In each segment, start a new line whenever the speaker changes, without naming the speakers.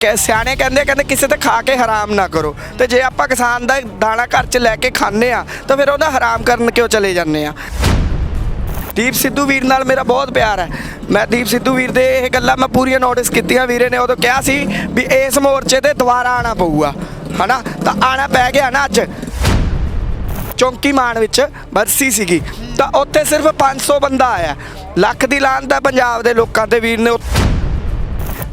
ਕਿ ਸਿਆਣੇ ਕਹਿੰਦੇ ਕਹਿੰਦੇ ਕਿਸੇ ਤੇ ਖਾ ਕੇ ਹਰਾਮ ਨਾ ਕਰੋ। ਤੇ ਜੇ ਆਪਾਂ ਕਿਸਾਨ ਦਾ ਦਾਣਾ ਘਰ 'ਚ ਲੈ ਕੇ ਖਾਂਦੇ ਆ, ਤਾਂ ਫਿਰ ਉਹਦਾ ਹਰਾਮ ਕਰਨ ਕਿਉਂ ਚਲੇ ਜਾਂਦੇ ਆ? ਦੀਪ ਸਿੱਧੂ ਵੀਰ ਨਾਲ ਮੇਰਾ ਬਹੁਤ ਪਿਆਰ ਹੈ। ਮੈਂ ਦੀਪ ਸਿੱਧੂ ਵੀਰ ਦੇ ਇਹ ਗੱਲਾਂ ਮੈਂ ਪੂਰੀਆਂ ਨੋਟਿਸ ਕੀਤੀਆਂ ਵੀਰੇ ਨੇ, ਉਦੋਂ ਕਿਹਾ ਸੀ ਵੀ ਇਸ ਮੋਰਚੇ ਤੇ ਦੁਬਾਰਾ ਆਣਾ ਪਊਗਾ। ਹਨਾ? ਤਾਂ ਆਣਾ ਪੈ ਗਿਆ ਨਾ ਅੱਜ। ਚੌਂਕੀ ਮਾਨ ਵਿੱਚ ਬਰਸੀ ਸੀਗੀ। ਤਾਂ ਉੱਥੇ ਸਿਰਫ 500 ਬੰਦਾ ਆਇਆ। ਲੱਖ ਦੀ ਲਾਂਤ ਹੈ ਪੰਜਾਬ ਦੇ ਲੋਕਾਂ ਤੇ ਵੀਰ ਨੇ।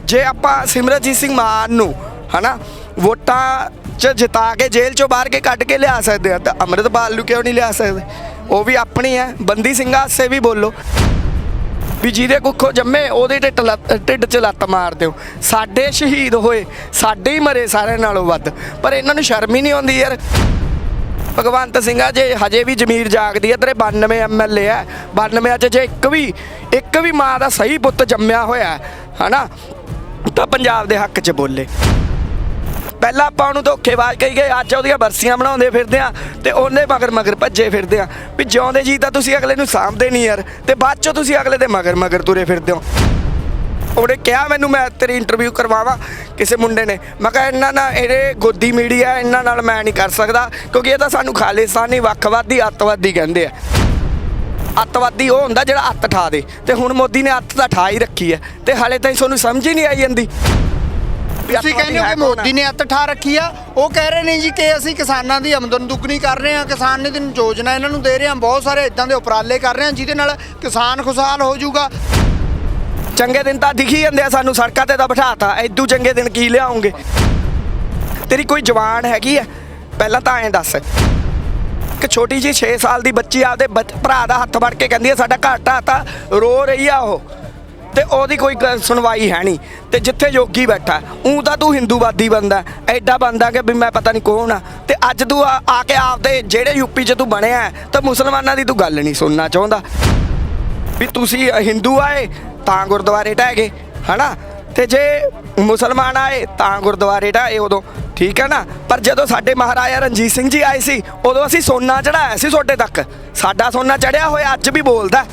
ਜੇ ਆਪਾਂ ਸਿਮਰਜੀਤ ਸਿੰਘ ਮਾਨ ਨੂੰ ਹਨਾ ਵੋਟਾਂ ਚ ਜਿਤਾ ਕੇ ਜੇਲ੍ਹ ਚੋਂ ਬਾਹਰ ਕੇ ਕੱਢ ਕੇ ਲਿਆ ਸਕਦੇ ਆ ਤਾਂ ਅੰਮ੍ਰਿਤਪਾਲ ਨੂੰ ਕਿਉਂ ਨਹੀਂ ਲਿਆ ਸਕਦੇ? ਉਹ ਵੀ ਆਪਣੀ ਹੈ ਬੰਦੀ ਸਿੰਘਾਂ ਸੇ ਵੀ ਬੋਲੋ। ਵੀ ਜਿਹਦੇ ਕੁੱਖੋਂ ਜੰਮੇ ਉਹਦੇ ਢਿੱਡ ਲੱਤ- ਢਿੱਡ 'ਚ ਲੱਤ ਮਾਰ ਦਿਓ। ਸਾਡੇ ਸ਼ਹੀਦ ਹੋਏ ਸਾਡੇ ਹੀ ਮਰੇ ਸਾਰਿਆਂ ਨਾਲੋਂ ਵੱਧ। ਪਰ ਇਹਨਾਂ ਨੂੰ ਸ਼ਰਮ ਹੀ ਨਹੀਂ ਆਉਂਦੀ ਯਾਰ। ਭਗਵੰਤ ਸਿੰਘਾ ਜੇ ਹਜੇ ਵੀ ਜ਼ਮੀਰ ਜਾਗਦੀ ਹੈ ਤੇਰੇ 92 ਐਮਐਲਏ ਹੈ 92 ਚ ਜੇ ਇੱਕ ਵੀ ਇੱਕ ਵੀ ਮਾਂ ਦਾ ਸਹੀ ਪੁੱਤ ਜੰਮਿਆ ਹੋਇਆ ਹੈ, ਹਨਾ ਤਾਂ ਪੰਜਾਬ ਦੇ ਹੱਕ 'ਚ ਬੋਲੇ। ਪਹਿਲਾਂ ਆਪਾਂ ਉਹਨੂੰ ਧੋਖੇਬਾਜ਼ ਕਹੀ ਗਏ, ਅੱਜ ਉਹਦੀਆਂ ਬਰਸੀਆਂ ਬਣਾਉਂਦੇ ਫਿਰਦੇ ਆ ਤੇ ਉਹਨੇ ਮਗਰ ਮਗਰ ਭੱਜੇ ਫਿਰਦੇ ਆ ਵੀ ਜਿਉਂਦੇ ਜੀ ਤਾਂ ਤੁਸੀਂ ਅਗਲੇ ਨੂੰ ਸਾਂਭਦੇ ਨਹੀਂ ਯਾਰ ਤੇ ਬਾਅਦ ਚੋਂ ਤੁਸੀਂ ਅਗਲੇ ਦੇ ਮਗਰ ਮਗਰ ਤੁਰੇ ਫਿਰਦੇ ਹੋ। ਉਹਨੇ ਕਿਹਾ ਮੈਨੂੰ ਮੈਂ ਤੇਰੀ ਇੰਟਰਵਿਊ ਕਰਵਾਵਾਂ, ਕਿਸੇ ਮੁੰਡੇ ਨੇ। ਮੈਂ ਕਿਹਾ ਇਹਨਾਂ ਨਾਲ ਇਹਦੇ ਗੋਦੀ ਮੀਡੀਆ ਇਹਨਾਂ ਨਾਲ ਮੈਂ ਨਹੀਂ ਕਰ ਸਕਦਾ, ਕਿਉਂਕਿ ਇਹ ਤਾਂ ਸਾਨੂੰ ਖਾਲਿਸਤਾਨੀ ਵੱਖਵਾਦੀ ਅੱਤਵਾਦੀ ਕਹਿੰਦੇ ਆ। ਅੱਤਵਾਦੀ ਉਹ ਹੁੰਦਾ ਜਿਹੜਾ ਅੱਤ ਠਾ ਦੇ। ਤੇ ਹੁਣ ਮੋਦੀ ਨੇ ਅੱਤ ਤਾਂ ਠਾ ਹੀ ਰੱਖੀ ਹੈ। ਤੇ ਹਾਲੇ ਤਾਈਂ ਤੁਹਾਨੂੰ ਸਮਝ ਹੀ ਨਹੀਂ ਆਈ ਜਾਂਦੀ।
ਤੁਸੀਂ ਕਹਿੰਦੇ ਹੋ ਕਿ
ਆ?
ਮੋਦੀ ਨੇ ਅੱਤ ਠਾ ਰੱਖੀ ਆ। ਉਹ ਕਹਿ ਰਹੇ ਨੇ ਜੀ ਕਿ ਅਸੀਂ ਕਿਸਾਨਾਂ ਦੀ ਆਮਦਨ ਦੁੱਗਣੀ ਕਰ ਰਹੇ ਹਾਂ ਕਿਸਾਨ ਨੇ ਦਿਨ ਯੋਜਨਾ ਇਹਨਾਂ ਨੂੰ ਦੇ ਰਹੇ ਹਾਂ। ਬਹੁਤ ਸਾਰੇ ਇਦਾਂ ਦੇ ਉਪਰਾਲੇ ਕਰ ਰਹੇ ਹਾਂ ਜਿਹਦੇ ਨਾਲ ਕਿਸਾਨ ਖੁਸ਼ਹਾਲ ਹੋ ਜਾਊਗਾ।
ਚੰਗੇ ਦਿਨ ਤਾਂ ਦਿਖੀ ਜਾਂਦੇ ਆ ਸਾਨੂੰ ਸੜਕਾਂ ਤੇ ਤਾਂ ਬਿਠਾਤਾ। ਐਦੂ ਚੰਗੇ ਦਿਨ ਕੀ ਲਿਆਉਂਗੇ? ਤੇਰੀ ਕੋਈ ਜਵਾਨ ਹੈਗੀ ਐ ਪਹਿਲਾਂ ਤਾਂ ਐਂ ਦੱਸ। ਇੱਕ ਛੋਟੀ ਜੀ 6 ਸਾਲ ਦੀ ਬੱਚੀ ਆਪਦੇ ਬੱਚ- ਭਰਾ ਦਾ ਹੱਥ ਫੜ ਕੇ ਕਹਿੰਦੀ ਹੈ, ਸਾਡਾ ਘਰ ਤਾਂ ਰੋ ਰਹੀ ਆ ਉਹ। ਤੇ ਉਹਦੀ ਕੋਈ ਗ- ਸੁਣਵਾਈ ਹੈ ਨਹੀਂ। ਤੇ ਜਿੱਥੇ ਯੋਗੀ ਬੈਠਾ, ਉਂ ਤਾਂ ਤੂੰ ਹਿੰਦੂਵਾਦੀ ਬੰਦਾ ਐਡਾ ਬੰਦਾ ਕਿ ਵੀ ਮੈਂ ਪਤਾ ਨਹੀਂ ਕੌਣ ਆ। ਤੇ ਅੱਜ ਤੂੰ ਆ ਕੇ ਆਪਦੇ ਜਿਹੜੇ ਯੂਪੀ 'ਚ ਤੂੰ ਬਣਿਆ ਤਾਂ ਮੁਸਲਮਾਨਾਂ ਦੀ ਤੂੰ ਗੱਲ ਨਹੀਂ ਸੁਣਨਾ ਚਾਹੁੰਦਾ। ਵੀ ਤੁਸੀਂ ਹਿੰਦੂ ਆਏ, ਤਾਂ ਗੁਰਦੁਆਰੇ ਢਹਿ ਗਏ, ਹਨਾ? ਤੇ ਜੇ ਮੁਸਲਮਾਨ ਆਏ ਤਾਂ ਗੁਰਦੁਆਰੇ ਢਾਏ ਉਦੋਂ, ਠੀਕ ਹੈ ਨਾ? ਪਰ ਜਦੋਂ ਸਾਡੇ ਮਹਾਰਾਜਾ ਰਣਜੀਤ ਸਿੰਘ ਜੀ ਆਏ ਸੀ, ਉਦੋਂ ਅਸੀਂ ਸੋਨਾ ਚੜਾਇਆ ਸੀ ਤੁਹਾਡੇ ਤੱਕ। ਸਾਡਾ ਸੋਨਾ ਚੜਿਆ ਹੋਇਆ, ਅੱਜ ਵੀ ਬੋਲਦਾ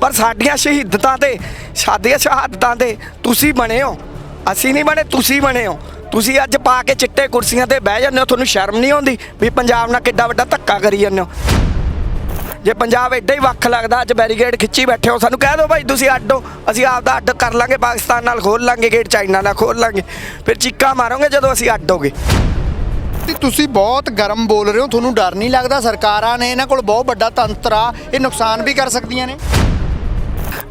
ਪਰ ਸਾਡੀਆਂ ਸ਼ਹੀਦਤਾਂ ਤੇ, ਸਾਡੀਆਂ ਸ਼ਹਾਦਤਾਂ ਤੇ ਤੁਸੀਂ ਬਣੇ ਹੋ। ਅਸੀਂ ਨਹੀਂ ਬਣੇ, ਤੁਸੀਂ ਬਣੇ ਹੋ। ਤੁਸੀਂ ਅੱਜ ਪਾ ਕੇ ਚਿੱਟੇ ਕੁਰਸੀਆਂ ਤੇ ਬਹਿ ਜਾਂਦੇ ਹੋ, ਤੁਹਾਨੂੰ ਸ਼ਰਮ ਨਹੀਂ ਆਉਂਦੀ ਵੀ ਪੰਜਾਬ ਨਾਲ ਕਿੱਡਾ ਵੱਡਾ ਧੱਕਾ ਕਰੀ ਜਾਂਦੇ ਹੋ। ਜੇ ਪੰਜਾਬ ਐਡਾ ਹੀ ਵੱਖ ਲੱਗਦਾ ਅੱਜ ਬੈਰੀਕੇਡ ਖਿੱਚੀ ਬੈਠੇ ਹੋ ਸਾਨੂੰ ਕਹਿ ਦਿਓ ਭਾਈ ਤੁਸੀਂ ਅੱਡ ਅਸੀਂ ਆਪਦਾ ਅੱਡ ਕਰ ਲਾਂਗੇ ਪਾਕਿਸਤਾਨ ਨਾਲ ਖੋਲ ਲਾਂਗੇ ਗੇਟ ਚਾਈਨਾ ਨਾਲ ਖੋਲ ਲਾਂਗੇ। ਫਿਰ ਚੀਕਾਂ ਮਾਰੋਗੇ ਜਦੋਂ ਅਸੀਂ ਅੱਡ ਹੋਗੇ।
ਤੇ ਤੁਸੀਂ ਬਹੁਤ ਗਰਮ ਬੋਲ ਰਹੇ ਹੋ ਤੁਹਾਨੂੰ ਡਰ ਨਹੀਂ ਲੱਗਦਾ? ਸਰਕਾਰਾਂ ਨੇ ਇਹਨਾਂ ਕੋਲ ਬਹੁਤ ਵੱਡਾ ਤੰਤਰ ਆ ਇਹ ਨੁਕਸਾਨ ਵੀ ਕਰ ਸਕਦੀਆਂ ਨੇ।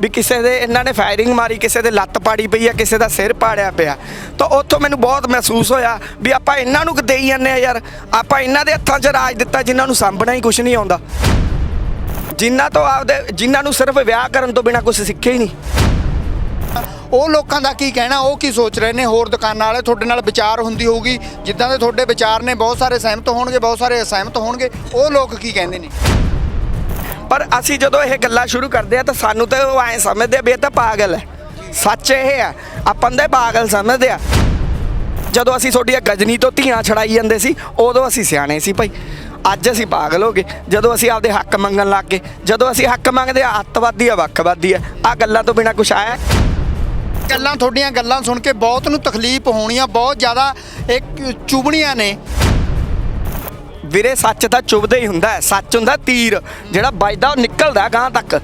ਵੀ ਕਿਸੇ ਦੇ ਇਹਨਾਂ ਨੇ ਫਾਇਰਿੰਗ ਮਾਰੀ ਕਿਸੇ ਦੇ ਲੱਤ ਪਾੜੀ ਪਈ ਆ ਕਿਸੇ ਦਾ ਸਿਰ ਪਾੜਿਆ ਪਿਆ। ਤਾਂ ਉੱਥੋਂ ਮੈਨੂੰ ਬਹੁਤ ਮਹਿਸੂਸ ਹੋਇਆ ਵੀ ਆਪਾਂ ਇਹਨਾਂ ਨੂੰ ਦੇਈ ਜਾਂਦੇ ਆ ਯਾਰ। ਆਪਾਂ ਇਹਨਾਂ ਦੇ ਹੱਥਾਂ 'ਚ ਰਾਜ ਦਿੱਤਾ ਜਿਨ੍ਹਾਂ ਨੂੰ ਸਾਂਭਣਾ ਹੀ ਕੁਝ ਨਹੀਂ ਆਉਂਦਾ। ਜਿਨ੍ਹਾਂ ਤੋਂ ਆਪਦੇ ਜਿਨ੍ਹਾਂ ਨੂੰ ਸਿਰਫ ਵਿਆਹ ਕਰਨ ਤੋਂ ਬਿਨਾ ਕੁਝ ਸਿੱਖਿਆ ਹੀ ਨਹੀਂ।
ਉਹ ਲੋਕਾਂ ਦਾ ਕੀ ਕਹਿਣਾ ਉਹ ਕੀ ਸੋਚ ਰਹੇ ਨੇ? ਹੋਰ ਦੁਕਾਨਾਂ ਵਾਲੇ ਤੁਹਾਡੇ ਨਾਲ ਵਿਚਾਰ ਹੁੰਦੀ ਹੋਊਗੀ। ਜਿੱਦਾਂ ਦੇ ਤੁਹਾਡੇ ਵਿਚਾਰ ਨੇ ਬਹੁਤ ਸਾਰੇ ਸਹਿਮਤ ਹੋਣਗੇ ਬਹੁਤ ਸਾਰੇ ਅਸਹਿਮਤ ਹੋਣਗੇ। ਉਹ ਲੋਕ ਕੀ ਕਹਿੰਦੇ ਨੇ?
ਪਰ ਅਸੀਂ ਜਦੋਂ ਇਹ ਗੱਲਾਂ ਸ਼ੁਰੂ ਕਰਦੇ ਆ ਤਾਂ ਸਾਨੂੰ ਤਾਂ ਉਹ ਐਂ ਸਮਝਦੇ ਆ ਵੀ ਇਹ ਤਾਂ ਪਾਗਲ ਹੈ। ਸੱਚ ਇਹ ਆ ਆਪਾਂ ਦੇ ਪਾਗਲ ਸਮਝਦੇ ਆ। ਜਦੋਂ ਅਸੀਂ ਤੁਹਾਡੀਆਂ ਗਜਨੀ ਤੋਂ ਧੀਆਂ ਛੜਾਈ ਜਾਂਦੇ ਸੀ ਉਦੋਂ ਅਸੀਂ ਸਿਆਣੇ ਸੀ ਭਾਈ। ਅੱਜ ਅਸੀਂ ਪਾਗਲ ਹੋ ਗਏ। ਜਦੋਂ ਅਸੀਂ ਆਪਦੇ ਹੱਕ ਮੰਗਣ ਲੱਗ ਗਏ ਜਦੋਂ ਅਸੀਂ ਹੱਕ ਮੰਗਦੇ ਆ ਅੱਤਵਾਦੀ ਆ ਵੱਖਵਾਦੀ ਆ। ਆ ਗੱਲਾਂ ਤੋਂ ਬਿਨਾ ਕੁਛ ਆਇਆ?
ਗੱਲਾਂ ਤੁਹਾਡੀਆਂ ਗੱਲਾਂ ਸੁਣ ਕੇ ਬਹੁਤ ਨੂੰ ਤਕਲੀਫ ਹੋਣੀ ਆ ਬਹੁਤ ਜ਼ਿਆਦਾ ਇੱਕ ਚੁਬਣੀਆਂ ਨੇ।
ਵੀਰੇ ਸੱਚ ਤਾਂ ਚੁਭਦਾ ਹੀ ਹੁੰਦਾ ਹੈ। ਸੱਚ ਹੁੰਦਾ ਤੀਰ ਜਿਹੜਾ ਵੱਜਦਾ ਉਹ ਨਿਕਲਦਾ ਗਾਂ ਤੱਕ।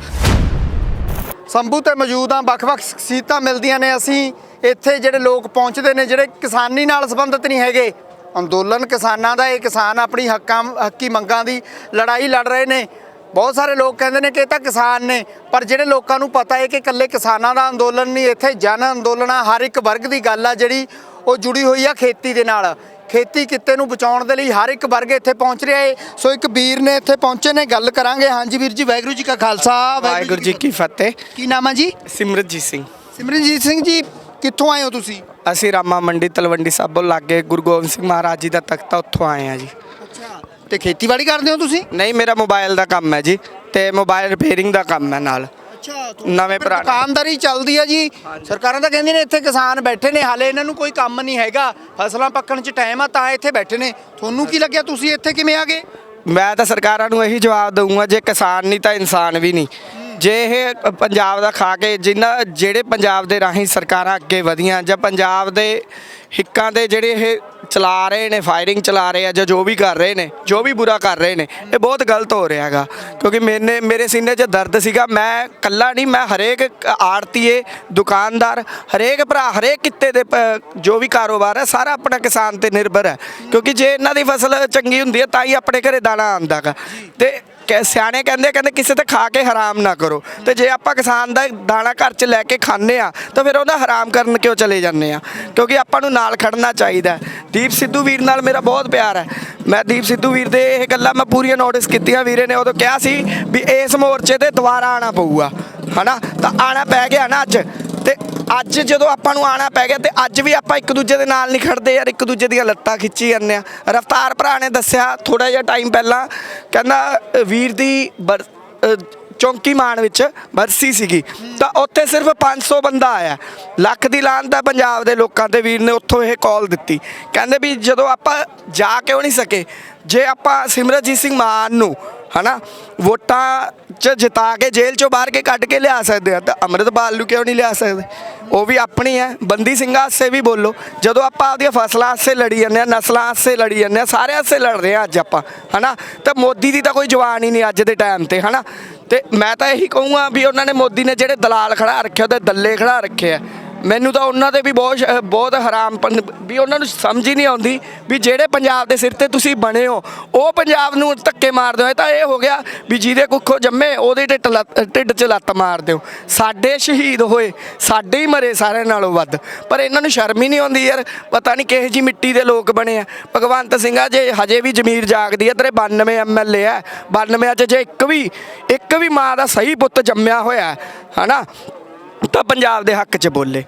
ਸੰਭੂ ਤੇ ਮੌਜੂਦ ਆ ਵੱਖ-ਵੱਖ ਸ਼ਖਸੀਅਤਾਂ ਮਿਲਦੀਆਂ ਨੇ। ਅਸੀਂ ਇੱਥੇ ਜਿਹੜੇ ਲੋਕ ਪਹੁੰਚਦੇ ਨੇ ਜਿਹੜੇ ਕਿਸਾਨੀ ਨਾਲ ਸੰਬੰਧਿਤ ਨਹੀਂ ਹੈਗੇ ਅੰਦੋਲਨ ਕਿਸਾਨਾਂ ਦਾ ਇਹ ਕਿਸਾਨ ਆਪਣੀ ਹੱਕਾਂ ਹੱਕੀ ਮੰਗਾਂ ਦੀ ਲੜਾਈ ਲੜ ਰਹੇ ਨੇ। ਬਹੁਤ ਸਾਰੇ ਲੋਕ ਕਹਿੰਦੇ ਨੇ ਕਿ ਇਹ ਤਾਂ ਕਿਸਾਨ ਨੇ ਪਰ ਜਿਹੜੇ ਲੋਕਾਂ ਨੂੰ ਪਤਾ ਹੈ ਕਿ ਇਕੱਲੇ ਕਿਸਾਨਾਂ ਦਾ ਅੰਦੋਲਨ ਨਹੀਂ ਇੱਥੇ ਜਨ ਅੰਦੋਲਨ ਆ ਹਰ ਇੱਕ ਵਰਗ ਦੀ ਗੱਲ ਆ ਜਿਹੜੀ ਉਹ ਜੁੜੀ ਹੋਈ ਆ ਖੇਤੀ ਦੇ ਨਾਲ। ਖੇਤੀ ਕਿੱਤੇ ਨੂੰ ਬਚਾਉਣ ਦੇ ਲਈ ਹਰ ਇੱਕ ਵਰਗ ਇੱਥੇ ਪਹੁੰਚ ਰਿਹਾ ਹੈ ਸੋ ਇੱਕ ਵੀਰ ਨੇ ਇੱਥੇ ਪਹੁੰਚੇ ਨੇ ਗੱਲ ਕਰਾਂਗੇ। ਹਾਂਜੀ ਵੀਰ ਜੀ ਵਾਹਿਗੁਰੂ ਜੀ ਕਾ ਖਾਲਸਾ
ਵਾਹਿਗੁਰੂ ਜੀ ਕੀ ਫਤਿਹ।
ਕੀ ਨਾਮ ਹੈ ਜੀ?
ਸਿਮਰਜੀਤ ਸਿੰਘ।
ਸਿਮਰਨਜੀਤ ਸਿੰਘ ਜੀ ਕਿੱਥੋਂ ਆਏ ਹੋ ਤੁਸੀਂ?
ਅਸੀਂ ਰਾਮਾ ਮੰਡੀ ਤਲਵੰਡੀ ਸਾਬੋ ਲਾਗੇ ਗੁਰੂ ਗੋਬਿੰਦ ਸਿੰਘ ਮਹਾਰਾਜ ਜੀ ਦਾ ਤਖਤਾ ਉੱਥੋਂ ਆਏ ਆ ਜੀ।
ਅੱਛਾ ਤੇ ਖੇਤੀਬਾੜੀ ਕਰਦੇ ਹੋ ਤੁਸੀਂ?
ਨਹੀਂ ਮੇਰਾ ਮੋਬਾਈਲ ਦਾ ਕੰਮ ਹੈ ਜੀ ਤੇ ਮੋਬਾਈਲ ਰਿਪੇਅਰਿੰਗ ਦਾ ਕੰਮ ਹੈ ਨਾਲ। ਨਵੇਂ ਪੁਰਾਣੇ।
ਦੁਕਾਨਦਾਰੀ ਚੱਲਦੀ ਆ ਜੀ। ਸਰਕਾਰਾਂ ਤਾਂ ਕਹਿੰਦੀਆਂ ਨੇ ਇੱਥੇ ਕਿਸਾਨ ਬੈਠੇ ਨੇ ਹਾਲੇ ਇਹਨਾਂ ਨੂੰ ਕੋਈ ਕੰਮ ਨਹੀਂ ਹੈਗਾ। ਫਸਲਾਂ ਪੱਕਣ 'ਚ ਟਾਈਮ ਆ ਤਾਂ ਇੱਥੇ ਬੈਠੇ ਨੇ। ਤੁਹਾਨੂੰ ਕੀ ਲੱਗਿਆ ਤੁਸੀਂ ਇੱਥੇ ਕਿਵੇਂ ਆ ਗਏ?
ਮੈਂ ਤਾਂ ਸਰਕਾਰਾਂ ਨੂੰ ਇਹੀ ਜਵਾਬ ਦਊਂਗਾ ਜੇ ਕਿਸਾਨ ਨਹੀਂ ਤਾਂ ਇਨਸਾਨ ਵੀ ਨਹੀਂ। ਜੇ ਇਹ ਪੰਜਾਬ ਦਾ ਖਾ ਕੇ ਜਿਨ੍ਹਾਂ ਜਿਹੜੇ ਪੰਜਾਬ ਦੇ ਰਾਹੀਂ ਸਰਕਾਰਾਂ ਅੱਗੇ ਵਧੀਆਂ ਜਾਂ ਪੰਜਾਬ ਦੇ ਹਿੱਕਾਂ ਦੇ ਜਿਹੜੇ ਇਹ ਚਲਾ ਰਹੇ ਨੇ ਫਾਇਰਿੰਗ ਚਲਾ ਰਹੇ ਆ ਜਾਂ ਜੋ ਵੀ ਕਰ ਰਹੇ ਨੇ, ਜੋ ਵੀ ਬੁਰਾ ਕਰ ਰਹੇ ਨੇ, ਇਹ ਬਹੁਤ ਗਲਤ ਹੋ ਰਿਹਾ ਹੈਗਾ। ਕਿਉਂਕਿ ਮੈਨੇ, ਮੇਰੇ ਸੀਨੇ 'ਚ ਦਰਦ ਸੀਗਾ, ਮੈਂ ਕੱਲਾ ਨਹੀਂ, ਮੈਂ ਹਰੇਕ ਆੜਤੀਏ, ਦੁਕਾਨਦਾਰ, ਹਰੇਕ ਭਰਾ, ਹਰੇਕ ਕਿੱਤੇ ਦੇ ਪ- ਜੋ ਵੀ ਕਾਰੋਬਾਰ ਹੈ, ਸਾਰਾ ਆਪਣਾ ਕਿਸਾਨ ਤੇ ਨਿਰਭਰ ਹੈ। ਕਿਉਂਕਿ ਜੇ ਇਹਨਾਂ ਦੀ ਫਸਲ ਚੰਗੀ ਹੁੰਦੀ ਹੈ, ਤਾਂ ਹੀ ਆਪਣੇ ਘਰੇ ਦਾਣਾ ਆਉਂਦਾਗਾ ਤੇ ਕਿ ਸਿਆਣੇ ਕਹਿੰਦੇ ਕਹਿੰਦੇ ਕਿਸੇ ਤੇ ਖਾ ਕੇ ਹਰਾਮ ਨਾ ਕਰੋ। ਤੇ ਜੇ ਆਪਾਂ ਕਿਸਾਨ ਦਾ ਦਾਣਾ ਘਰ 'ਚ ਲੈ ਕੇ ਖਾਂਦੇ ਆ, ਤਾਂ ਫਿਰ ਉਹਦਾ ਹਰਾਮ ਕਰਨ ਕਿਉਂ ਚਲੇ ਜਾਂਦੇ ਆ? ਕਿਉਂਕਿ ਆਪਾਂ ਨੂੰ ਨਾਲ ਖੜਨਾ ਚਾਹੀਦਾ ਦੀਪ ਸਿੱਧੂ ਵੀਰ ਨਾਲ ਮੇਰਾ ਬਹੁਤ ਪਿਆਰ ਹੈ। ਮੈਂ ਦੀਪ ਸਿੱਧੂ ਵੀਰ ਦੇ ਇਹ ਗੱਲਾਂ ਮੈਂ ਪੂਰੀਆਂ ਨੋਟਿਸ ਕੀਤੀਆਂ, ਵੀਰੇ ਨੇ ਉਦੋਂ ਕਿਹਾ ਸੀ ਵੀ ਇਸ ਮੋਰਚੇ ਤੇ ਦੁਬਾਰਾ ਆਣਾ ਪਊਗਾ। ਹਨਾ? ਤਾਂ ਆਣਾ ਪੈ ਗਿਆ ਨਾ ਅੱਜ। ਤੇ ਅੱਜ ਜਦੋਂ ਆਪਾਂ ਨੂੰ ਆਣਾ ਪੈ ਗਿਆ ਤੇ ਅੱਜ ਵੀ ਆਪਾਂ ਇੱਕ ਦੂਜੇ ਦੇ ਨਾਲ ਨਹੀਂ ਖੜਦੇ ਯਾਰ, ਇੱਕ ਦੂਜੇ ਦੀਆਂ ਲੱਤਾਂ ਖਿੱਚੀ ਜਾਂਦੇ ਆ। ਰਫਤਾਰ ਭਰਾ ਨੇ ਦੱਸਿਆ ਥੋੜਾ ਜਿਹਾ ਟਾਈਮ ਪਹਿਲਾਂ ਕਹਿੰਦਾ ਵੀਰ ਦੀ ਬਰ- ਚੌਂਕੀ ਮਾਨ ਵਿੱਚ ਬਰਸੀ ਸੀਗੀ। ਤਾਂ ਉੱਥੇ ਸਿਰਫ 500 ਬੰਦਾ ਆਇਆ। ਲੱਖ ਦੀ ਲਾਂਤ ਦਾ ਪੰਜਾਬ ਦੇ ਲੋਕਾਂ ਤੇ, ਵੀਰ ਨੇ ਉੱਥੋਂ ਇਹ ਕਾਲ ਦਿੱਤੀ। ਕਹਿੰਦੇ ਵੀ ਜਦੋਂ ਆਪਾਂ ਜਾ ਕਿਉਂ ਨਹੀਂ ਸਕੇ, ਜੇ ਆਪਾਂ ਸਿਮਰਜੀਤ ਸਿੰਘ ਮਾਨ ਨੂੰ ਹਨਾ? ਵੋਟਾਂ ਚ ਜਿਤਾ ਕੇ ਜੇਲ੍ਹ ਚੋਂ ਬਾਹਰ ਕੇ ਕੱਢ ਕੇ ਲਿਆ ਸਕਦੇ ਆ। ਤਾਂ ਅੰਮ੍ਰਿਤਪਾਲ ਨੂੰ ਕਿਉਂ ਨਹੀਂ ਲਿਆ ਸਕਦੇ? ਉਹ ਵੀ ਆਪਣੀ ਹੈ। ਬੰਦੀ ਸਿੰਘਾਂ ਆਸੇ ਵੀ ਬੋਲੋ। ਜਦੋਂ ਆਪਾਂ ਆਪਦੀਆਂ ਫਸਲਾਂ ਆਸੇ ਲੜੀ ਜਾਂਦੇ ਆ ਨਸਲਾਂ ਆਸੇ ਲੜੀ ਜਾਂਦੇ ਆ ਸਾਰੇ ਆਸੇ ਲੜ ਰਹੇ ਆ ਅੱਜ ਆਪਾਂ, ਹਨਾ? ਤਾਂ ਮੋਦੀ ਦੀ ਤਾਂ ਕੋਈ ਜਵਾਨ ਹੀ ਨਹੀਂ ਅੱਜ ਦੇ ਟਾਈਮ ਤੇ, ਹਨਾ? ਤੇ ਮੈਂ ਤਾਂ ਇਹੀ ਕਹੂੰਗਾ ਵੀ ਉਹਨਾਂ ਨੇ ਮੋਦੀ ਨੇ ਜਿਹੜੇ ਦਲਾਲ ਖੜਾ ਰੱਖੇ ਉਹਦੇ ਦੱਲੇ ਖੜਾ ਰੱਖੇ ਆ। ਮੈਨੂੰ ਤਾਂ ਉਹਨਾਂ ਦੇ ਵੀ ਬਹੁਤ ਸ਼- ਬਹੁਤ ਹਰਾਮ ਵੀ ਉਹਨਾਂ ਨੂੰ ਸਮਝ ਹੀ ਨਹੀਂ ਆਉਂਦੀ ਵੀ ਜਿਹੜੇ ਪੰਜਾਬ ਦੇ ਸਿਰ ਤੇ ਤੁਸੀਂ ਬਣੇ ਹੋ ਉਹ ਪੰਜਾਬ ਨੂੰ ਧੱਕੇ ਮਾਰਦੇ ਹੋ। ਇਹ ਤਾਂ ਇਹ ਹੋ ਗਿਆ ਵੀ ਜਿਹਦੇ ਕੁੱਖੋਂ ਜੰਮੇ ਉਹਦੇ ਢਿੱਡ ਲੱਤ- ਢਿੱਡ 'ਚ ਲੱਤ ਮਾਰਦੇ ਹੋ ਸਾਡੇ ਸ਼ਹੀਦ ਹੋਏ ਸਾਡੇ ਹੀ ਮਰੇ ਸਾਰਿਆਂ ਨਾਲੋਂ ਵੱਧ। ਪਰ ਇਹਨਾਂ ਨੂੰ ਸ਼ਰਮ ਹੀ ਨਹੀਂ ਆਉਂਦੀ ਯਾਰ ਪਤਾ ਨਹੀਂ ਕਿਹੋ ਜੀ ਮਿੱਟੀ ਦੇ ਲੋਕ ਬਣੇ ਆ। ਭਗਵੰਤ ਸਿੰਘ ਆ ਜੇ ਹਜੇ ਵੀ ਜ਼ਮੀਰ ਜਾਗਦੀ ਹੈ ਤੇਰੇ 92 ਐਮਐਲਏ ਆ। 92 ਚ ਜੇ ਇੱਕ ਵੀ ਇੱਕ ਵੀ ਮਾਂ ਦਾ ਸਹੀ ਪੁੱਤ ਜੰਮਿਆ ਹੋਇਆ ਹੈ, ਹਨਾ? ਤਾਂ ਪੰਜਾਬ ਦੇ ਹੱਕ 'ਚ ਬੋਲੇ।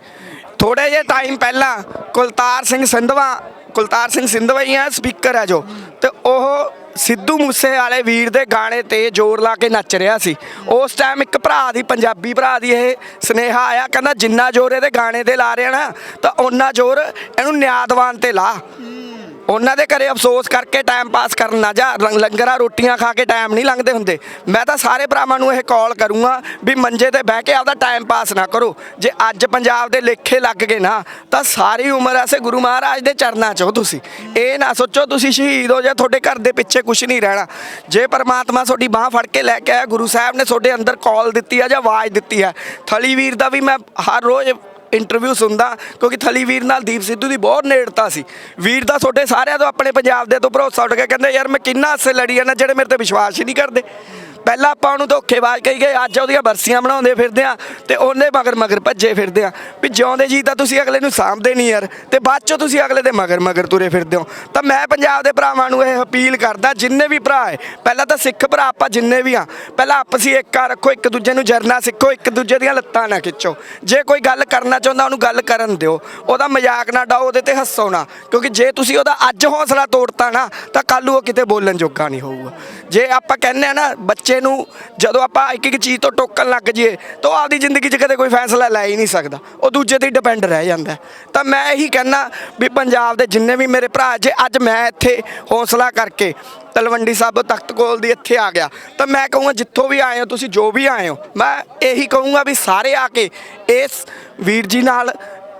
ਥੋੜੇ ਜਿਹੇ ਟਾਈਮ ਪਹਿਲਾਂ ਕੁਲਤਾਰ ਸਿੰਘ ਸਿੰਧਵਾ, ਕੁਲਤਾਰ ਸਿੰਘ ਸਿੰਧਵਾ ਹੀ ਆ ਸਪੀਕਰ ਹੈ ਜੋ। ਤੇ ਉਹ ਸਿੱਧੂ ਮੂਸੇ ਵਾਲੇ ਵੀਰ ਦੇ ਗਾਣੇ ਤੇ ਜ਼ੋਰ ਲਾ ਕੇ ਨੱਚ ਰਿਹਾ ਸੀ। ਉਸ ਟਾਈਮ ਇੱਕ ਭਰਾ ਦੀ, ਪੰਜਾਬੀ ਭਰਾ ਦੀ ਇਹ ਸਨੇਹਾ ਆਇਆ, ਕਹਿੰਦਾ ਜਿੰਨਾ ਜ਼ੋਰ ਇਹਦੇ ਗਾਣੇ ਤੇ ਲਾ ਰਿਹਾ ਨਾ, ਤਾਂ ਓਨਾ ਜ਼ੋਰ ਇਹਨੂੰ ਨਿਆਦਵਾਨ ਤੇ ਲਾ। ਉਹਨਾਂ ਦੇ ਘਰੇ ਅਫਸੋਸ ਕਰਕੇ ਟਾਈਮ ਪਾਸ ਕਰਨ ਨਾ ਜਾ ਲੰਗਰਾਂ, ਰੋਟੀਆਂ ਖਾ ਕੇ ਟਾਈਮ ਨਹੀਂ ਲੰਘਦੇ ਹੁੰਦੇ। ਮੈਂ ਤਾਂ ਸਾਰੇ ਭਰਾਵਾਂ ਨੂੰ ਇਹ ਕਾਲ ਕਰੂੰਗਾ ਵੀ ਮੰਜੇ ਤੇ ਬਹਿ ਕੇ ਆਪਦਾ ਟਾਈਮ ਪਾਸ ਨਾ ਕਰੋ। ਜੇ ਅੱਜ ਪੰਜਾਬ ਦੇ ਲੇਖੇ ਲੱਗ ਗਏ ਨਾ, ਤਾਂ ਸਾਰੀ ਉਮਰ ਐਸੇ ਗੁਰੂ ਮਹਾਰਾਜ ਦੇ ਚਰਨਾਂ 'ਚ ਹੋ ਤੁਸੀਂ। ਇਹ ਨਾ ਸੋਚੋ ਤੁਸੀਂ ਸ਼ਹੀਦ ਹੋ ਜਾਂ ਤੁਹਾਡੇ ਘਰ ਦੇ ਪਿੱਛੇ ਕੁਝ ਨਹੀਂ ਰਹਿਣਾ। ਜੇ ਪਰਮਾਤਮਾ ਤੁਹਾਡੀ ਬਾਹ ਫੜ ਕੇ ਲੈ ਕੇ ਆਇਆ, ਗੁਰੂ ਸਾਹਿਬ ਨੇ ਤੁਹਾਡੇ ਅੰਦਰ ਕਾਲ ਦਿੱਤੀ ਆ ਜਾਂ ਆਵਾਜ਼ ਦਿੱਤੀ ਆ ਥਲੀ ਵੀਰ ਦਾ ਵੀ ਮੈਂ ਹਰ ਰੋਜ਼ ਇੰਟਰਵਿਊ ਸੁਣਦਾ, ਕਿਉਂਕਿ ਥਲੀ ਵੀਰ ਨਾਲ ਦੀਪ ਸਿੱਧੂ ਦੀ ਬਹੁਤ ਨੇੜਤਾ ਸੀ। ਵੀਰ ਦਾ ਤੁਹਾਡੇ ਸਾਰਿਆਂ ਤੋਂ ਆਪਣੇ ਪੰਜਾਬ ਦੇ ਤੋਂ ਭਰੋਸਾ ਉੱਠ ਗਿਆ, ਕਹਿੰਦੇ, ਯਾਰ ਮੈਂ ਕਿੰਨਾ ਹਾਸੇ ਲੜੀ ਜਾਂਦਾ, ਜਿਹੜੇ ਮੇਰੇ ਤੇ ਵਿਸ਼ਵਾਸ ਹੀ ਨਹੀਂ ਕਰਦੇ। ਪਹਿਲਾਂ ਆਪਾਂ ਉਹਨੂੰ ਧੋਖੇਬਾਜ਼ ਕਹੀ ਗਏ, ਅੱਜ ਉਹਦੀਆਂ ਬਰਸੀਆਂ ਬਣਾਉਂਦੇ ਫਿਰਦੇ ਆ ਤੇ ਉਹਨੇ ਮਗਰ ਮਗਰ ਭੱਜੇ ਫਿਰਦੇ ਆ। ਵੀ ਜਿਉਂਦੇ ਜੀ ਤਾਂ ਤੁਸੀਂ ਅਗਲੇ ਨੂੰ ਸਾਂਭਦੇ ਨਹੀਂ ਯਾਰ, ਤੇ ਬਾਅਦ ਚੋਂ ਤੁਸੀਂ ਅਗਲੇ ਦੇ ਮਗਰ ਮਗਰ ਤੁਰੇ ਫਿਰਦੇ ਹੋ। ਤਾਂ ਮੈਂ ਪੰਜਾਬ ਦੇ ਭਰਾਵਾਂ ਨੂੰ ਇਹ ਅਪੀਲ ਕਰਦਾ, ਜਿੰਨੇ ਵੀ ਭਰਾ ਹੈ, ਪਹਿਲਾਂ ਤਾਂ ਸਿੱਖ ਭਰਾ ਆਪਾਂ ਜਿੰਨੇ ਵੀ ਆ, ਪਹਿਲਾਂ ਆਪਸੀ ਏਕਾ ਰੱਖੋ, ਇੱਕ ਦੂਜੇ ਨੂੰ ਜਰਨਾ ਸਿੱਖੋ, ਇੱਕ ਦੂਜੇ ਦੀਆਂ ਲੱਤਾਂ ਨਾ ਖਿੱਚੋ। ਜੇ ਕੋਈ ਗੱਲ ਕਰਨਾ ਚਾਹੁੰਦਾ, ਉਹਨੂੰ ਗੱਲ ਕਰਨ ਦਿਓ। ਉਹਦਾ ਮਜ਼ਾਕ ਨਾ ਡਾਓ ਉਹਦੇ ਤੇ ਹੱਸੋ ਨਾ। ਕਿਉਂਕਿ ਜੇ ਤੁਸੀਂ ਉਹਦਾ ਅੱਜ ਹੌਸਲਾ ਤੋੜਤਾ ਨਾ, ਤਾਂ ਕੱਲ ਉਹ ਕਿਤੇ ਬੋਲਣ ਜੋਗਾ ਨਹੀਂ ਹੋਊਗਾ। ਜੇ ਆਪਾਂ ਕਹਿੰਦੇ ਆ ਨਾ, ਬੱਚੇ ਨੂੰ ਜਦੋਂ ਆਪਾਂ ਇੱਕ ਇੱਕ ਚੀਜ਼ ਤੋਂ ਟੋਕਣ ਲੱਗ ਜਾਈਏ, ਤਾਂ ਉਹ ਆਪਦੀ ਜ਼ਿੰਦਗੀ 'ਚ ਕਦੇ ਕੋਈ ਫੈਸਲਾ ਲੈ ਹੀ ਨਹੀਂ ਸਕਦਾ। ਉਹ ਦੂਜੇ ਤੇ ਡਿਪੈਂਡ ਰਹਿ ਜਾਂਦਾ ਤਾਂ ਮੈਂ ਇਹੀ ਕਹਿਣਾ ਵੀ ਪੰਜਾਬ ਦੇ ਜਿੰਨੇ ਵੀ ਮੇਰੇ ਭਰਾ, ਜੇ ਅੱਜ ਮੈਂ ਇੱਥੇ ਹੌਸਲਾ ਕਰਕੇ ਤਲਵੰਡੀ ਸਾਹਿਬ ਤਖਤ ਕੋਲ ਦੀ ਇੱਥੇ ਆ ਗਿਆ, ਤਾਂ ਮੈਂ ਕਹੂੰਗਾ ਜਿੱਥੋਂ ਵੀ ਆਏ ਹੋ, ਤੁਸੀਂ ਜੋ ਵੀ ਆਏ ਹੋ, ਮੈਂ ਇਹੀ ਕਹੂੰਗਾ ਵੀ ਸਾਰੇ ਆ ਕੇ ਇਸ ਵੀਰ ਜੀ ਨਾਲ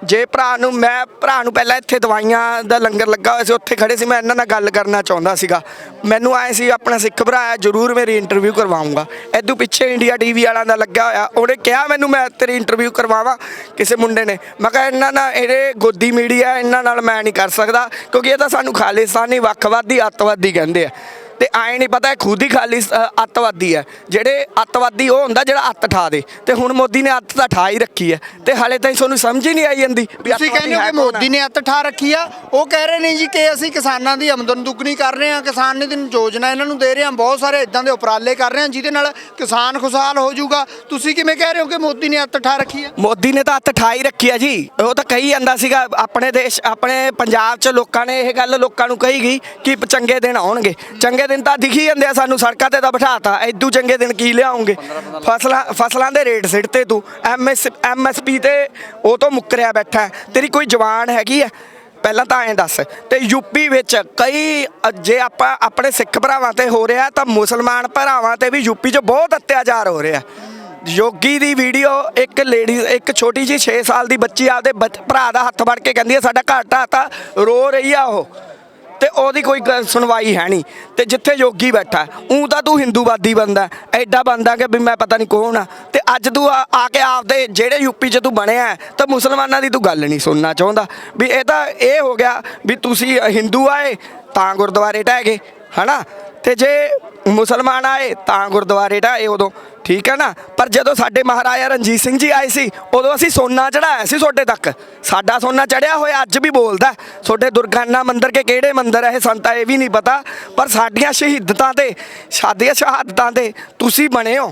ਜੇ ਭਰਾ ਨੂੰ, ਮੈਂ ਭਰਾ ਨੂੰ ਪਹਿਲਾਂ ਇੱਥੇ ਦਵਾਈਆਂ ਦਾ ਲੰਗਰ ਲੱਗਾ ਹੋਇਆ ਸੀ, ਉੱਥੇ ਖੜੇ ਸੀ, ਮੈਂ ਇਹਨਾਂ ਨਾਲ ਗੱਲ ਕਰਨਾ ਚਾਹੁੰਦਾ ਸੀਗਾ। ਮੈਨੂੰ ਆਏ ਸੀ, ਆਪਣਾ ਸਿੱਖ ਭਰਾ ਹੈ, ਜਰੂਰ ਮੇਰੀ ਇੰਟਰਵਿਊ ਕਰਵਾਉਂਗਾ। ਐਦੂ ਪਿੱਛੇ ਇੰਡੀਆ ਟੀਵੀ ਵਾਲਿਆਂ ਦਾ ਲੱਗਾ ਹੋਇਆ, ਉਹਨੇ ਕਿਹਾ ਮੈਨੂੰ, ਮੈਂ ਤੇਰੀ ਇੰਟਰਵਿਊ ਕਰਵਾਵਾਂ, ਕਿਸੇ ਮੁੰਡੇ ਨੇ। ਮੈਂ ਕਿਹਾ, ਇਹਨਾਂ ਨਾਲ, ਇਹਦੇ ਗੋਦੀ ਮੀਡੀਆ ਇਹਨਾਂ ਨਾਲ ਮੈਂ ਨਹੀਂ ਕਰ ਸਕਦਾ, ਕਿਉਂਕਿ ਇਹ ਤਾਂ ਸਾਨੂੰ ਖਾਲਿਸਤਾਨੀ ਵੱਖਵਾਦੀ, ਅੱਤਵਾਦੀ ਕਹਿੰਦੇ ਆ। ਤੇ ਆਏ ਨਹੀਂ ਪਤਾ ਖੁਦ ਹੀ ਖਾਲੀ ਅੱਤਵਾਦੀ ਹੈ। ਜਿਹੜੇ ਅੱਤਵਾਦੀ ਉਹ ਹੁੰਦਾ ਜਿਹੜਾ ਅੱਤ ਠਾ ਦੇ। ਤੇ ਹੁਣ ਮੋਦੀ ਨੇ ਅੱਤ ਤਾਂ ਠਾ ਹੀ ਰੱਖੀ ਹੈ। ਤੇ ਹਾਲੇ ਤਾਈਂ ਤੁਹਾਨੂੰ ਸਮਝ ਹੀ ਨਹੀਂ ਆਈ ਜਾਂਦੀ
ਤੁਸੀਂ ਕਹਿੰਦੇ ਹੋ
ਹੈ
ਕਿ? ਮੋਦੀ ਨੇ ਅੱਤ ਠਾ ਰੱਖੀ ਆ। ਉਹ ਕਹਿ ਰਹੇ ਨੇ ਜੀ ਕਿ ਅਸੀਂ ਕਿਸਾਨਾਂ ਦੀ ਆਮਦਨ ਦੁੱਗਣੀ ਕਰ ਰਹੇ ਹਾਂ ਕਿਸਾਨ ਨਿਧੀ ਯੋਜਨਾ ਇਹਨਾਂ ਨੂੰ ਦੇ ਰਹੇ ਹਾਂ। ਬਹੁਤ ਸਾਰੇ ਇਦਾਂ ਦੇ ਉਪਰਾਲੇ ਕਰ ਰਹੇ ਹਾਂ ਜਿਹਦੇ ਨਾਲ ਕਿਸਾਨ ਖੁਸ਼ਹਾਲ ਹੋ ਜਾਊਗਾ। ਤੁਸੀਂ ਕਿਵੇਂ ਕਹਿ ਰਹੇ ਹੋ ਕਿ ਮੋਦੀ ਨੇ ਅੱਤ ਠਾ ਰੱਖੀ ਆ?
ਮੋਦੀ ਨੇ ਤਾਂ ਹੱਥ ਠਾਈ ਰੱਖੀ ਆ ਜੀ। ਉਹ ਤਾਂ ਕਹੀ ਜਾਂਦਾ ਸੀਗਾ ਆਪਣੇ ਦੇਸ਼ ਆਪਣੇ ਪੰਜਾਬ 'ਚ ਲੋਕਾਂ ਨੇ ਇਹ ਗੱਲ ਲੋਕਾਂ ਨੂੰ ਕਹੀ ਗਈ ਕਿ ਚੰਗੇ ਦਿਨ ਆਉਣਗੇ। ਚੰਗੇ ਦਿਨ ਤਾਂ ਦਿਖੀ ਜਾਂਦੇ ਆ ਸਾਨੂੰ ਸੜਕਾਂ ਤੇ ਤਾਂ ਬਿਠਾਤਾ। ਐਦੂ ਚੰਗੇ ਦਿਨ ਕੀ ਲਿਆਉਂਗੇ? ਫਸਲਾਂ ਫਸਲਾਂ ਦੇ ਰੇਟ ਸਿੱਟ ਤੂੰ। ਐਮਐਸ, ਐਮਐਸਪੀ ਤੇ ਉਹ ਤੋਂ ਮੁੱਕਰਿਆ ਬੈਠਾ ਤੇਰੀ ਕੋਈ ਜਵਾਨ ਹੈਗੀ ਹੈ? ਪਹਿਲਾਂ ਤਾਂ ਐਂ ਦੱਸ। ਤੇ ਯੂਪੀ ਵਿੱਚ ਕਈ, ਜੇ ਆਪਾਂ ਆਪਣੇ ਸਿੱਖ ਭਰਾਵਾਂ ਤੇ ਹੋ ਰਿਹਾ, ਤਾਂ ਮੁਸਲਮਾਨ ਭਰਾਵਾਂ ਤੇ ਵੀ ਯੂਪੀ 'ਚ ਬਹੁਤ ਅਤਿਆਚਾਰ ਹੋ ਰਿਹਾ। ਯੋਗੀ ਦੀ ਵੀਡੀਓ ਇੱਕ ਲੇਡੀ, ਇੱਕ ਛੋਟੀ ਜੀ 6 ਸਾਲ ਦੀ ਬੱਚੀ ਆਪਦੇ ਭਰਾ ਦਾ ਹੱਥ ਫੜ ਕੇ ਕਹਿੰਦੀ ਹੈ, ਸਾਡਾ ਘਰ ਢਾਤਾ ਰੋ ਰਹੀ ਆ ਉਹ। ਤੇ ਉਹਦੀ ਕੋਈ ਗ- ਸੁਣਵਾਈ ਹੈ ਨਹੀਂ। ਤੇ ਜਿੱਥੇ ਯੋਗੀ ਬੈਠਾ ਉਂ ਤਾਂ ਤੂੰ ਹਿੰਦੂਵਾਦੀ ਬੰਦਾ ਐਡਾ ਬੰਦਾ ਕਿ ਵੀ ਮੈਂ ਪਤਾ ਨਹੀਂ ਕੌਣ ਆ। ਤੇ ਅੱਜ ਤੂੰ ਆ ਕੇ ਆਪਦੇ ਜਿਹੜੇ ਯੂਪੀ 'ਚ ਤੂੰ ਬਣਿਆ ਤਾਂ ਮੁਸਲਮਾਨਾਂ ਦੀ ਤੂੰ ਗੱਲ ਨਹੀਂ ਸੁਣਨਾ ਚਾਹੁੰਦਾ। ਵੀ ਇਹ ਤਾਂ ਇਹ ਹੋ ਗਿਆ ਵੀ ਤੁਸੀਂ ਹਿੰਦੂ ਆਏ, ਤਾਂ ਗੁਰਦੁਆਰੇ ਢਹਿ ਗਏ। ਹਨਾ? ਤੇ ਜੇ ਮੁਸਲਮਾਨ ਆਏ ਤਾਂ ਗੁਰਦੁਆਰੇ ਢਾਏ ਉਦੋਂ, ਠੀਕ ਹੈ ਨਾ? ਪਰ ਜਦੋਂ ਸਾਡੇ ਮਹਾਰਾਜਾ ਰਣਜੀਤ ਸਿੰਘ ਜੀ ਆਏ ਸੀ, ਉਦੋਂ ਅਸੀਂ ਸੋਨਾ ਚੜਾਇਆ ਸੀ ਤੁਹਾਡੇ ਤੱਕ। ਸਾਡਾ ਸੋਨਾ ਚੜਿਆ ਹੋਇਆ ਅੱਜ ਵੀ ਬੋਲਦਾ ਤੁਹਾਡੇ ਦੁਰਗਾਨਾ ਮੰਦਿਰ ਕੇ ਕਿਹੜੇ ਮੰਦਿਰ ਹੈ ਇਹ ਸੰਤਾ ਇਹ ਵੀ ਨਹੀਂ ਪਤਾ। ਪਰ ਸਾਡੀਆਂ ਸ਼ਹੀਦਤਾਂ ਤੇ ਸਾਡੀਆਂ ਸ਼ਹਾਦਤਾਂ ਤੇ ਤੁਸੀਂ ਬਣੇ ਹੋ।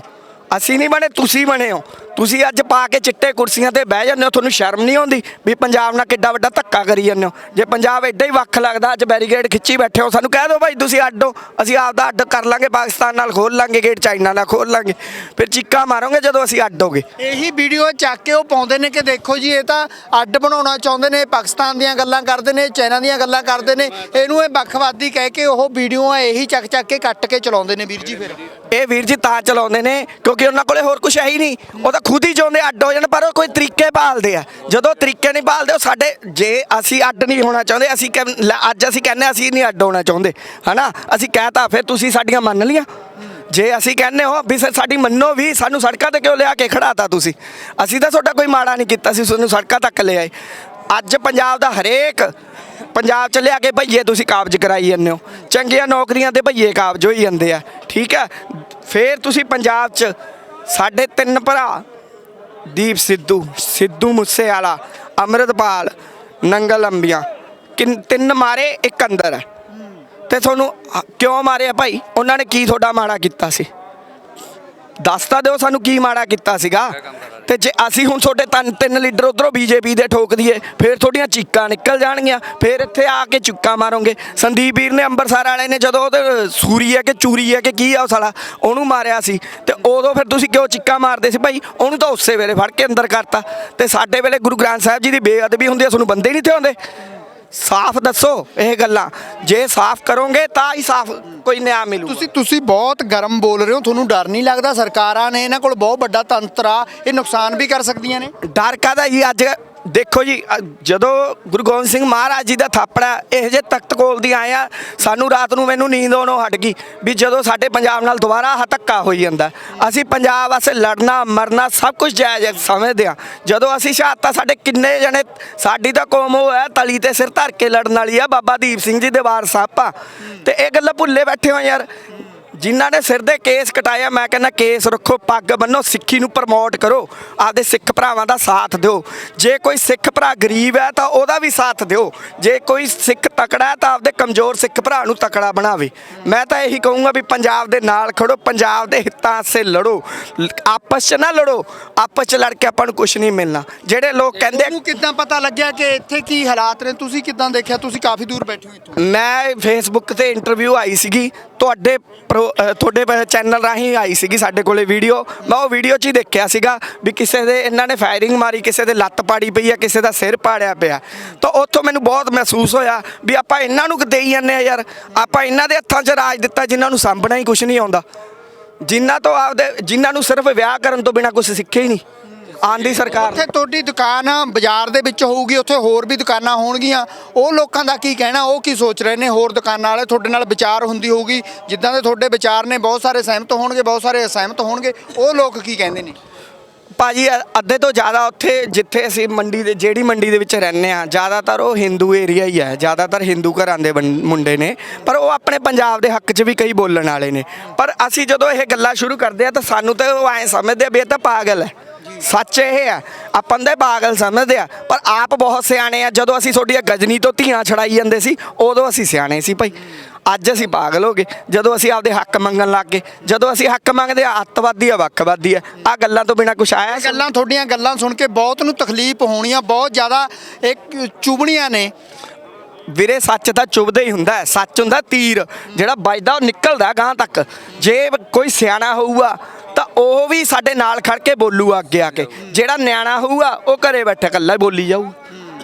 ਅਸੀਂ ਨਹੀਂ ਬਣੇ, ਤੁਸੀਂ ਬਣੇ ਹੋ। ਤੁਸੀਂ ਅੱਜ ਪਾ ਕੇ ਚਿੱਟੇ ਕੁਰਸੀਆਂ ਤੇ ਬਹਿ ਜਾਂਦੇ ਹੋ, ਤੁਹਾਨੂੰ ਸ਼ਰਮ ਨਹੀਂ ਆਉਂਦੀ ਵੀ ਪੰਜਾਬ ਨਾਲ ਕਿੱਡਾ ਵੱਡਾ ਧੱਕਾ ਕਰੀ ਜਾਂਦੇ ਹੋ? ਜੇ ਪੰਜਾਬ ਐਡਾ ਹੀ ਵੱਖ ਲੱਗਦਾ, ਅੱਜ ਬੈਰੀਕੇਡ ਖਿੱਚੀ ਬੈਠੇ ਹੋ, ਸਾਨੂੰ ਕਹਿ ਦਿਓ ਭਾਈ ਤੁਸੀਂ ਅੱਡ ਹੋ, ਅਸੀਂ ਆਪਦਾ ਅੱਡ ਕਰ ਲਾਂਗੇ, ਪਾਕਿਸਤਾਨ ਨਾਲ ਖੋਲ ਲਾਂਗੇ, ਗੇਟ ਚਾਈਨਾ ਨਾਲ ਖੋਲ ਲਾਂਗੇ, ਫਿਰ ਚੀਕਾਂ ਮਾਰੋਗੇ ਜਦੋਂ ਅਸੀਂ ਅੱਡ ਹੋਗੇ?
ਇਹੀ ਵੀਡੀਓ ਚੱਕ ਕੇ ਉਹ ਪਾਉਂਦੇ ਨੇ ਕਿ ਦੇਖੋ ਜੀ, ਇਹ ਤਾਂ ਅੱਡ ਬਣਾਉਣਾ ਚਾਹੁੰਦੇ ਨੇ, ਪਾਕਿਸਤਾਨ ਦੀਆਂ ਗੱਲਾਂ ਕਰਦੇ ਨੇ, ਚਾਈਨਾ ਦੀਆਂ ਗੱਲਾਂ ਕਰਦੇ ਨੇ, ਇਹਨੂੰ ਇਹ ਵੱਖਵਾਦੀ ਕਹਿ ਕੇ ਉਹ ਵੀਡੀਓਆਂ ਇਹੀ ਚੱਕ ਚੱਕ ਕੇ ਕੱਟ ਕੇ ਚਲਾਉਂਦੇ ਨੇ ਵੀਰ ਜੀ ਫਿਰ।
ਇਹ ਵੀਰ ਜੀ ਤਾਂ ਚਲਾਉਂਦੇ ਨੇ ਕਿਉਂਕਿ ਉਹਨਾਂ ਕੋਲੇ ਹੋਰ ਕੁਝ ਹੈ ਹੀ ਨਹੀਂ। ਉਹ ਤਾਂ ਖੁਦ ਹੀ ਚਾਹੁੰਦੇ ਅੱਡ ਹੋ ਜਾਣ ਪਰ ਉਹ ਕੋਈ ਤਰੀਕੇ ਭਾਲਦੇ ਆ। ਜਦੋਂ ਤਰੀਕੇ ਨਹੀਂ ਭਾਲਦੇ ਉਹ ਸਾਡੇ ਜੇ ਅਸੀਂ ਅੱਡ ਨਹੀਂ ਹੋਣਾ ਚਾਹੁੰਦੇ ਅਸੀਂ ਕਹਿ- ਲੈ, ਅੱਜ ਅਸੀਂ ਕਹਿੰਦੇ ਅਸੀਂ ਨਹੀਂ ਅੱਡ ਹੋਣਾ ਚਾਹੁੰਦੇ ਹਨਾ? ਅਸੀਂ ਕਹਿਤਾ ਫਿਰ ਤੁਸੀਂ ਸਾਡੀਆਂ ਮੰਨ ਲੀਆਂ ਜੇ ਅਸੀਂ ਕਹਿੰਦੇ ਹੋ ਵੀ ਸਾ- ਸਾਡੀ ਮੰਨੋ ਵੀ ਸਾਨੂੰ ਸੜਕਾਂ ਤੇ ਕਿਉਂ ਲਿਆ ਕੇ ਖੜਾਤਾ ਤੁਸੀਂ? ਅਸੀਂ ਤਾਂ ਤੁਹਾਡਾ ਕੋਈ ਮਾੜਾ ਨਹੀਂ ਕੀਤਾ ਸੀ ਤੁਹਾਨੂੰ ਸੜਕਾਂ ਤੱਕ ਲੈ ਆਏ। ਅੱਜ ਪੰਜਾਬ ਦਾ ਹਰੇਕ ਪੰਜਾਬ ਚ ਲਿਆ ਕੇ ਭਈਏ ਤੁਸੀਂ ਕਾਬਜ ਕਰਾਈ ਜਾਂਦੇ ਹੋ। ਚੰਗੀਆਂ ਨੌਕਰੀਆਂ ਤੇ ਭਈਏ ਕਾਬਜ ਹੋਈ ਜਾਂਦੇ ਆ। ਠੀਕ ਹੈ? ਫੇਰ ਤੁਸੀਂ ਪੰਜਾਬ ਚ ਸਾਡੇ ਤਿੰਨ ਭਰਾ, ਦੀਪ ਸਿੱਧੂ ਸਿੱਧੂ ਮੂਸੇਵਾਲਾ, ਅੰਮ੍ਰਿਤਪਾਲ, ਨੰਗਲ ਅੰਬੀਆਂ, ਕਿੰਨ, ਤਿੰਨ ਮਾਰੇ, ਇੱਕ ਅੰਦਰ। ਹੈ ਤੇ ਤੁਹਾਨੂੰ ਕਿਉਂ ਮਾਰਿਆ ਭਾਈ? ਉਹਨਾਂ ਨੇ ਕੀ ਤੁਹਾਡਾ ਮਾੜਾ ਕੀਤਾ ਸੀ? ਦੱਸ ਤਾਂ ਦਿਓ ਸਾਨੂੰ ਕੀ ਮਾੜਾ ਕੀਤਾ ਸੀਗਾ। ਤੇ ਜੇ ਅਸੀਂ ਹੁਣ ਤੁਹਾਡੇ ਤਿੰਨ ਤਿੰਨ ਲੀਡਰ ਉਧਰੋਂ ਬੀਜੇਪੀ ਦੇ ਠੋਕ ਦਈਏ, ਫਿਰ ਤੁਹਾਡੀਆਂ ਚੀਕਾਂ ਨਿਕਲ ਜਾਣਗੀਆਂ, ਫਿਰ ਇੱਥੇ ਆ ਕੇ ਚੁੱਕਾ ਮਾਰੋਗੇ। ਸੰਦੀਪ ਵੀਰ ਨੇ ਅੰਬਰਸਰ ਵਾਲੇ ਨੇ ਜਦੋਂ ਉਹਦੇ ਸੂਰੀ ਹੈ ਕਿ ਚੂਰੀ ਹੈ ਕਿ ਕੀ ਆ ਉਹ ਸਾਲਾ, ਉਹਨੂੰ ਮਾਰਿਆ ਸੀ। ਤੇ ਉਦੋਂ ਫਿਰ ਤੁਸੀਂ ਕਿਉਂ ਚੀਕਾਂ ਮਾਰਦੇ ਸੀ ਭਾਈ? ਉਹਨੂੰ ਤਾਂ ਉਸੇ ਵੇਲੇ ਫੜ ਕੇ ਅੰਦਰ ਕਰਤਾ। ਤੇ ਸਾਡੇ ਵੇਲੇ ਗੁਰੂ ਗ੍ਰੰਥ ਸਾਹਿਬ ਜੀ ਦੀ ਬੇਅਦਬੀ ਹੁੰਦੀ ਹੈ ਤੁਹਾਨੂੰ ਬੰਦੇ ਨਹੀਂ ਤੇ ਆਉਂਦੇ। ਸਾਫ਼ ਦੱਸੋ ਇਹ ਗੱਲਾਂ। ਜੇ ਸਾਫ਼ ਕਰੋਗੇ ਤਾਂ ਹੀ ਸਾਫ਼ ਕੋਈ ਨਿਆਂ ਮਿਲੂਗਾ।
ਤੁਸੀਂ ਤੁਸੀਂ ਬਹੁਤ ਗਰਮ ਬੋਲ ਰਹੇ ਹੋ ਤੁਹਾਨੂੰ ਡਰ ਨਹੀਂ ਲੱਗਦਾ? ਸਰਕਾਰਾਂ ਨੇ ਇਹਨਾਂ ਕੋਲ ਬਹੁਤ ਵੱਡਾ ਤੰਤਰ ਆ ਇਹ ਨੁਕਸਾਨ ਵੀ ਕਰ ਸਕਦੀਆਂ ਨੇ?
ਡਰ ਕਾਹਦਾ ਜੀ? ਅੱਜ ਦੇਖੋ ਜੀ ਅ- ਜਦੋਂ ਗੁਰੂ ਗੋਬਿੰਦ ਸਿੰਘ ਮਹਾਰਾਜ ਜੀ ਦਾ ਥਾਪੜਾ ਇਹ ਜੇ ਤਖਤ ਕੋਲ ਦੀ ਆਇਆ ਸਾਨੂੰ ਰਾਤ ਨੂੰ ਮੈਨੂੰ ਨੀਂਦ ਆਉਣੋਂ ਹਟ ਗਈ ਵੀ ਜਦੋਂ ਸਾਡੇ ਪੰਜਾਬ ਨਾਲ ਦੁਬਾਰਾ ਆਹ ਧੱਕਾ ਹੋਈ ਜਾਂਦਾ। ਅਸੀਂ ਪੰਜਾਬ ਵਾਸਤੇ ਲੜਨਾ ਮਰਨਾ ਸਭ ਕੁਝ ਜਾਇਜ਼ ਹੈ, ਸਮਝਦੇ ਆ ਜਦੋਂ ਅਸੀਂ ਸ਼ਹਾਦਤਾਂ ਸਾਡੇ ਕਿੰਨੇ ਜਣੇ ਸਾਡੀ ਤਾਂ ਕੌਮ ਉਹ ਹੈ ਤਲੀ ਤੇ ਸਿਰ ਧਰ ਕੇ ਲੜਨ ਵਾਲੀ ਆ ਬਾਬਾ ਦੀਪ ਸਿੰਘ ਜੀ ਦੇ ਵਾਰਸ ਆਪਾਂ। ਤੇ ਇਹ ਗੱਲਾਂ ਭੁੱਲੇ ਬੈਠੇ ਹੋ ਯਾਰ ਜਿਨ੍ਹਾਂ ਨੇ ਸਿਰ ਦੇ ਕੇਸ ਕਟਾਇਆ ਮੈਂ ਕਹਿੰਦਾ ਕੇਸ ਰੱਖੋ ਪੱਗ ਬੰਨੋ ਸਿੱਖੀ ਨੂੰ ਪ੍ਰਮੋਟ ਕਰੋ ਆਪਦੇ ਸਿੱਖ ਭਰਾਵਾਂ ਦਾ ਸਾਥ ਦਿਓ। ਜੇ ਕੋਈ ਸਿੱਖ ਭਰਾ ਗਰੀਬ ਹੈ ਤਾਂ ਉਹਦਾ ਵੀ ਸਾਥ ਦਿਓ। ਜੇ ਕੋਈ ਸਿੱਖ ਤਕੜਾ ਹੈ ਤਾਂ ਆਪਦੇ ਕਮਜ਼ੋਰ ਸਿੱਖ ਭਰਾ ਨੂੰ ਤਕੜਾ ਬਣਾਵੇ। ਮੈਂ ਤਾਂ ਇਹੀ ਕਹੂੰਗਾ ਵੀ ਪੰਜਾਬ ਦੇ ਨਾਲ ਖੜੋ ਪੰਜਾਬ ਦੇ ਹਿੱਤਾਂ ਵਾਸਤੇ ਲੜੋ। ਆਪਸ 'ਚ ਨਾ ਲੜੋ ਆਪਸ 'ਚ ਲੜ ਕੇ ਆਪਾਂ ਨੂੰ ਕੁਝ ਨਹੀਂ ਮਿਲਣਾ। ਜਿਹੜੇ ਲੋਕ ਕਹਿੰਦੇ
ਤੁਹਾਨੂੰ ਕਿੱਦਾਂ ਪਤਾ ਲੱਗਿਆ ਕਿ ਇੱਥੇ ਕੀ ਹਾਲਾਤ ਨੇ? ਤੁਸੀਂ ਕਿੱਦਾਂ ਦੇਖਿਆ? ਤੁਸੀਂ ਕਾਫੀ ਦੂਰ ਬੈਠੇ ਹੋ ਇੱਥੋਂ।
ਮੈਂ ਫੇਸਬੁੱਕ ਤੇ ਇੰਟਰਵਿਊ ਆਈ ਸੀਗੀ। ਤੁਹਾਡੇ ਪ੍ਰੋ- ਅਹ ਤੁਹਾਡੇ ਚੈਨਲ ਰਾਹੀਂ ਆਈ ਸੀਗੀ ਸਾਡੇ ਕੋਲੇ ਵੀਡੀਓ ਮੈਂ ਉਹ ਵੀਡੀਓ 'ਚ ਹੀ ਦੇਖਿਆ ਸੀਗਾ ਵੀ ਕਿਸੇ ਦੇ ਇਹਨਾਂ ਨੇ ਫਾਇਰਿੰਗ ਮਾਰੀ, ਕਿਸੇ ਦੇ ਲੱਤ ਪਾੜੀ ਪਈ ਆ, ਕਿਸੇ ਦਾ ਸਿਰ ਪਾੜਿਆ ਪਿਆ। ਤਾਂ ਉੱਥੋਂ ਮੈਨੂੰ ਬਹੁਤ ਮਹਿਸੂਸ ਹੋਇਆ ਵੀ ਆਪਾਂ ਇਹਨਾਂ ਨੂੰ ਦੇਈ ਜਾਂਦੇ ਆ ਯਾਰ। ਆਪਾਂ ਇਹਨਾਂ ਦੇ ਹੱਥਾਂ 'ਚ ਰਾਜ ਦਿੱਤਾ ਜਿਨ੍ਹਾਂ ਨੂੰ ਸਾਂਭਣਾ ਹੀ ਕੁਝ ਨਹੀਂ ਆਉਂਦਾ। ਜਿਨ੍ਹਾਂ ਤੋਂ ਆਪਦੇ, ਜਿਨ੍ਹਾਂ ਨੂੰ ਸਿਰਫ ਵਿਆਹ ਕਰਨ ਤੋਂ ਬਿਨਾ ਕੁਝ ਸਿੱਖਿਆ ਹੀ ਨਹੀਂ। ਆਂਦੀ ਸਰਕਾਰ।
ਉੱਥੇ ਤੁਹਾਡੀ ਦੁਕਾਨ ਬਾਜ਼ਾਰ ਦੇ ਵਿੱਚ ਹੋਊਗੀ ਉੱਥੇ ਹੋਰ ਵੀ ਦੁਕਾਨਾਂ ਹੋਣਗੀਆਂ। ਉਹ ਲੋਕਾਂ ਦਾ ਕੀ ਕਹਿਣਾ ਉਹ ਕੀ ਸੋਚ ਰਹੇ ਨੇ? ਹੋਰ ਦੁਕਾਨਾਂ ਵਾਲੇ ਤੁਹਾਡੇ ਨਾਲ ਵਿਚਾਰ ਹੁੰਦੀ ਹੋਊਗੀ। ਜਿੱਦਾਂ ਦੇ ਤੁਹਾਡੇ ਵਿਚਾਰ ਨੇ ਬਹੁਤ ਸਾਰੇ ਸਹਿਮਤ ਹੋਣਗੇ ਬਹੁਤ ਸਾਰੇ ਅਸਹਿਮਤ ਹੋਣਗੇ। ਉਹ ਲੋਕ ਕੀ ਕਹਿੰਦੇ ਨੇ?
ਭਾਜੀ ਅੱਧੇ ਤੋਂ ਜ਼ਿਆਦਾ ਉੱਥੇ ਜਿੱਥੇ ਅਸੀਂ ਮੰਡੀ ਦੇ ਜਿਹੜੀ ਮੰਡੀ ਦੇ ਵਿੱਚ ਰਹਿੰਦੇ ਆ ਜ਼ਿਆਦਾਤਰ ਉਹ ਹਿੰਦੂ ਏਰੀਆ ਹੀ ਹੈ। ਜ਼ਿਆਦਾਤਰ ਹਿੰਦੂ ਘਰਾਂ ਦੇ ਮੁੰਡੇ ਨੇ। ਪਰ ਉਹ ਆਪਣੇ ਪੰਜਾਬ ਦੇ ਹੱਕ 'ਚ ਵੀ ਕਈ ਬੋਲਣ ਵਾਲੇ ਨੇ। ਪਰ ਅਸੀਂ ਜਦੋਂ ਇਹ ਗੱਲਾਂ ਸ਼ੁਰੂ ਕਰਦੇ ਆ ਤਾਂ ਸਾਨੂੰ ਤਾਂ ਉਹ ਐਂ ਸਮਝਦੇ ਆ ਵੀ ਇਹ ਤਾਂ ਪਾਗਲ ਹੈ। ਸੱਚ ਇਹ ਹੈ ਆਪਾਂ ਦੇ ਪਾਗਲ ਸਮਝਦੇ ਆ ਪਰ ਆਪ ਬਹੁਤ ਸਿਆਣੇ ਆ। ਜਦੋਂ ਅਸੀਂ ਤੁਹਾਡੀਆਂ ਗਜਨੀ ਤੋਂ ਧੀਆਂ ਛੜਾਈ ਜਾਂਦੇ ਸੀ ਉਦੋਂ ਅਸੀਂ ਸਿਆਣੇ ਸੀ ਭਾਈ। ਅੱਜ ਅਸੀਂ ਪਾਗਲ ਹੋ ਗਏ। ਜਦੋਂ ਅਸੀਂ ਆਪਦੇ ਹੱਕ ਮੰਗਣ ਲੱਗ ਗਏ ਜਦੋਂ ਅਸੀਂ ਹੱਕ ਮੰਗਦੇ ਆ ਅੱਤਵਾਦੀ ਆ ਵੱਖਵਾਦੀ ਆ। ਆ ਗੱਲਾਂ ਤੋਂ ਬਿਨਾ ਕੁਝ ਆਇਆ
ਗੱਲਾਂ ਤੁਹਾਡੀਆਂ ਗੱਲਾਂ ਸੁਣ ਕੇ ਬਹੁਤ ਨੂੰ ਤਕਲੀਫ ਹੋਣੀਆਂ ਬਹੁਤ ਜ਼ਿਆਦਾ ਇੱਕ ਚੁਬਣੀਆਂ ਨੇ।
ਵੀਰੇ ਸੱਚ ਤਾਂ ਚੁਭਦਾ ਹੀ ਹੁੰਦਾ। ਸੱਚ ਹੁੰਦਾ ਤੀਰ। ਜਿਹੜਾ ਵੱਜਦਾ ਉਹ ਨਿਕਲਦਾ ਗਾਂ ਤੱਕ। ਜੇ ਕੋਈ ਸਿਆਣਾ ਹੋਊਗਾ ਉਹ ਵੀ ਸਾਡੇ ਨਾਲ ਖੜ ਕੇ ਬੋਲੂਗਾ ਅੱਗੇ ਆ ਕੇ। ਜਿਹੜਾ ਨਿਆਣਾ ਹੋਊਗਾ, ਉਹ ਘਰੇ ਬੈਠਾ ਇਕੱਲਾ ਬੋਲੀ ਜਾਊ।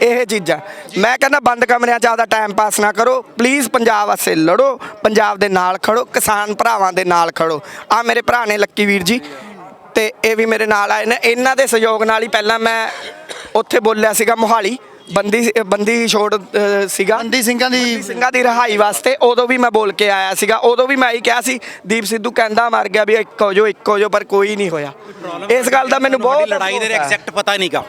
ਇਹ ਚੀਜ਼ਾਂ। ਮੈਂ ਕਹਿੰਦਾ ਬੰਦ ਕਮਰਿਆਂ 'ਚ ਆਪਦਾ ਟਾਈਮ ਪਾਸ ਨਾ ਕਰੋ। ਪਲੀਜ਼ ਪੰਜਾਬ ਵਾਸਤੇ ਲੜੋ। ਪੰਜਾਬ ਦੇ ਨਾਲ ਖੜੋ। ਕਿਸਾਨ ਭਰਾਵਾਂ ਦੇ ਨਾਲ ਖੜੋ। ਆ ਮੇਰੇ ਭਰਾ ਨੇ ਲੱਕੀ ਵੀਰ ਜੀ। ਤੇ ਇਹ ਵੀ ਮੇਰੇ ਨਾਲ ਆਏ ਨੇ। ਇਹਨਾਂ ਦੇ ਸਹਿਯੋਗ ਨਾਲ ਹੀ ਪਹਿਲਾਂ ਮੈਂ ਉੱਥੇ ਬੋਲਿਆ ਸੀਗਾ ਮੋਹਾਲੀ। ਬੰਦੀ ਬੰਦੀ ਛੋੜ ਅ, ਸੀਗਾ?
ਬੰਦੀ ਸਿੰਘਾਂ ਦੀ
ਸਿੰਘਾਂ ਦੀ ਰਿਹਾਈ ਵਾਸਤੇ ਉਦੋਂ ਵੀ ਮੈਂ ਬੋਲ ਕੇ ਆਇਆ ਸੀਗਾ। ਉਦੋਂ ਵੀ ਮੈਂ ਹੀ ਕਿਹਾ ਸੀ ਦੀਪ ਸਿੱਧੂ ਕਹਿੰਦਾ ਮਰ ਗਿਆ ਵੀ ਇੱਕ ਹੋ ਜੋ ਇੱਕ ਹੋ ਜੋ ਪਰ ਕੋਈ ਨਹੀਂ ਹੋਇਆ। ਇਸ ਗੱਲ ਦਾ ਮੈਨੂੰ ਬਹੁਤ
ਲੜਾਈ ਦੇ ਐਗਜ਼ੈਕਟ ਪਤਾ ਨਹੀਂਗਾ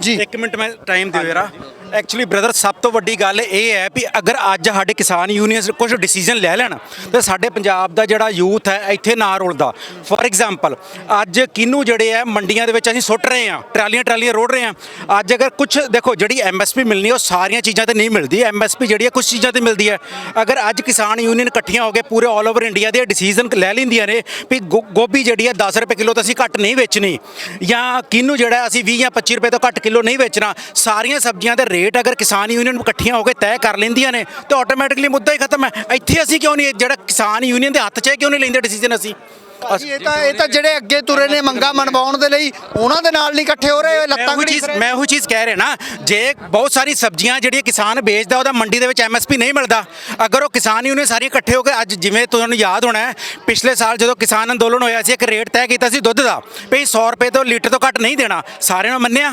ਜੀ
ਇੱਕ ਮਿੰਟ ਮੈਂ ਟਾਈਮ ਦਿਓ ਜਰਾ। ਐਕਚੁਅਲੀ ਬ੍ਰਦਰ ਸਭ ਤੋਂ ਵੱਡੀ ਗੱਲ ਇਹ ਹੈ ਵੀ ਅਗਰ ਅੱਜ ਸਾਡੇ ਕਿਸਾਨ ਯੂਨੀਅਨਸ ਕੁਝ ਡਿਸੀਜਨ ਲੈ ਲੈਣ, ਤੇ ਸਾਡੇ ਪੰਜਾਬ ਦਾ ਜਿਹੜਾ ਯੂਥ ਹੈ, ਇੱਥੇ ਨਾ ਰੁਲਦਾ। ਫੋਰ ਐਗਜ਼ਾਮਪਲ ਅੱਜ ਕਿਨੂੰ ਜਿਹੜੇ ਹੈ, ਮੰਡੀਆਂ ਦੇ ਵਿੱਚ ਅਸੀਂ ਸੁੱਟ ਰਹੇ ਹਾਂ, ਟਰਾਲੀਆਂ ਟਰਾਲੀਆਂ ਰੋੜ ਰਹੇ ਹਾਂ। ਅੱਜ ਅਗਰ ਕੁਝ ਦੇਖੋ, ਜਿਹੜੀ ਐਮਐਸਪੀ ਮਿਲਣੀ, ਉਹ ਸਾਰੀਆਂ ਚੀਜ਼ਾਂ ਤੇ ਨਹੀਂ ਮਿਲਦੀ। ਐਮਐਸਪੀ ਜਿਹੜੀ ਹੈ ਕੁਝ ਚੀਜ਼ਾਂ ਤੇ ਮਿਲਦੀ ਹੈ। ਅਗਰ ਅੱਜ ਕਿਸਾਨ ਯੂਨੀਅਨ ਇਕੱਠੀਆਂ ਹੋ ਕੇ ਪੂਰੇ ਆਲ ਓਵਰ ਇੰਡੀਆ ਦੇ ਡਿਸੀਜਨ ਲੈ ਲੈਂਦੀਆਂ ਨੇ, ਵੀ ਗੋ- ਗੋਭੀ ਜਿਹੜੀ ਹੈ 10 ਰੁਪਏ ਕਿਲੋ ਤਾਂ ਅਸੀਂ ਘੱਟ ਨਹੀਂ ਵੇਚਣੀ। ਜਾਂ ਕਿਨੂੰ ਜਿਹੜਾ ਅਸੀਂ 20 ਜਾਂ 25 ਰੁਪਏ ਤੋਂ ਘੱਟ ਕਿਲੋ ਨਹੀਂ ਵੇਚਣਾ, ਸਾਰੀਆਂ ਸਬਜ਼ੀਆਂ ਦੇ ਰੇਟ ਅਗਰ ਕਿਸਾਨ ਯੂਨੀਅਨ ਇਕੱਠੀਆਂ ਹੋ ਕੇ ਤੈਅ ਕਰ ਲੈਂਦੀਆਂ ਨੇ, ਤਾਂ ਆਟੋਮੈਟਿਕਲੀ ਮੁੱਦਾ ਹੀ ਖਤਮ ਹੈ। ਇੱਥੇ ਅਸੀਂ ਕਿਉਂ ਨਹੀਂ, ਜਿਹੜਾ ਕਿਸਾਨ ਯੂਨੀਅਨ ਦੇ ਹੱਥ 'ਚ ਹੈ, ਕਿਉਂ ਨਹੀਂ ਲੈਂਦੇ ਡਿਸੀਜਨ ਅਸੀਂ?
ਭਾਜੀ, ਇਹ ਤਾਂ ਇਹ ਤਾਂ ਜਿਹੜੇ ਅੱਗੇ ਤੁਰੇ ਨੇ ਮੰਗਾ ਮਨਵਾਉਣ ਦੇ ਲਈ ਉਹਨਾਂ ਦੇ ਨਾਲ ਨਹੀਂ ਇਕੱਠੇ ਹੋ ਰਹੇ
ਮੈਂ
ਲੱਤਾਂ
ਉਹ ਚੀਜ਼ ਮੈਂ ਉਹ ਚੀਜ਼ ਕਹਿ ਰਿਹਾ ਨਾ ਜੇ ਬਹੁਤ ਸਾਰੀ ਸਬਜ਼ੀਆਂ ਜਿਹੜੀਆਂ ਕਿਸਾਨ ਵੇਚਦਾ ਉਹਦਾ ਮੰਡੀ ਦੇ ਵਿੱਚ ਐਮਐਸਪੀ ਨਹੀਂ ਮਿਲਦਾ ਅਗਰ ਉਹ ਕਿਸਾਨ ਯੂਨੀਅਨ ਸਾਰੀਆਂ ਇਕੱਠੇ ਹੋ ਕੇ ਅੱਜ ਜਿਵੇਂ ਤੁਹਾਨੂੰ ਯਾਦ ਹੋਣਾ ਹੈ, ਪਿਛਲੇ ਸਾਲ ਜਦੋਂ ਕਿਸਾਨ ਅੰਦੋਲਨ ਹੋਇਆ ਸੀ ਇੱਕ ਰੇਟ ਤੈਅ ਕੀਤਾ ਸੀ ਦੁੱਧ ਦਾ ਵੀ 100 ਰੁਪਏ ਤੋਂ ਲੀਟਰ ਤੋਂ ਘੱਟ ਨਹੀਂ ਦੇਣਾ ਸਾਰਿਆਂ ਨੇ ਮੰਨਿਆ?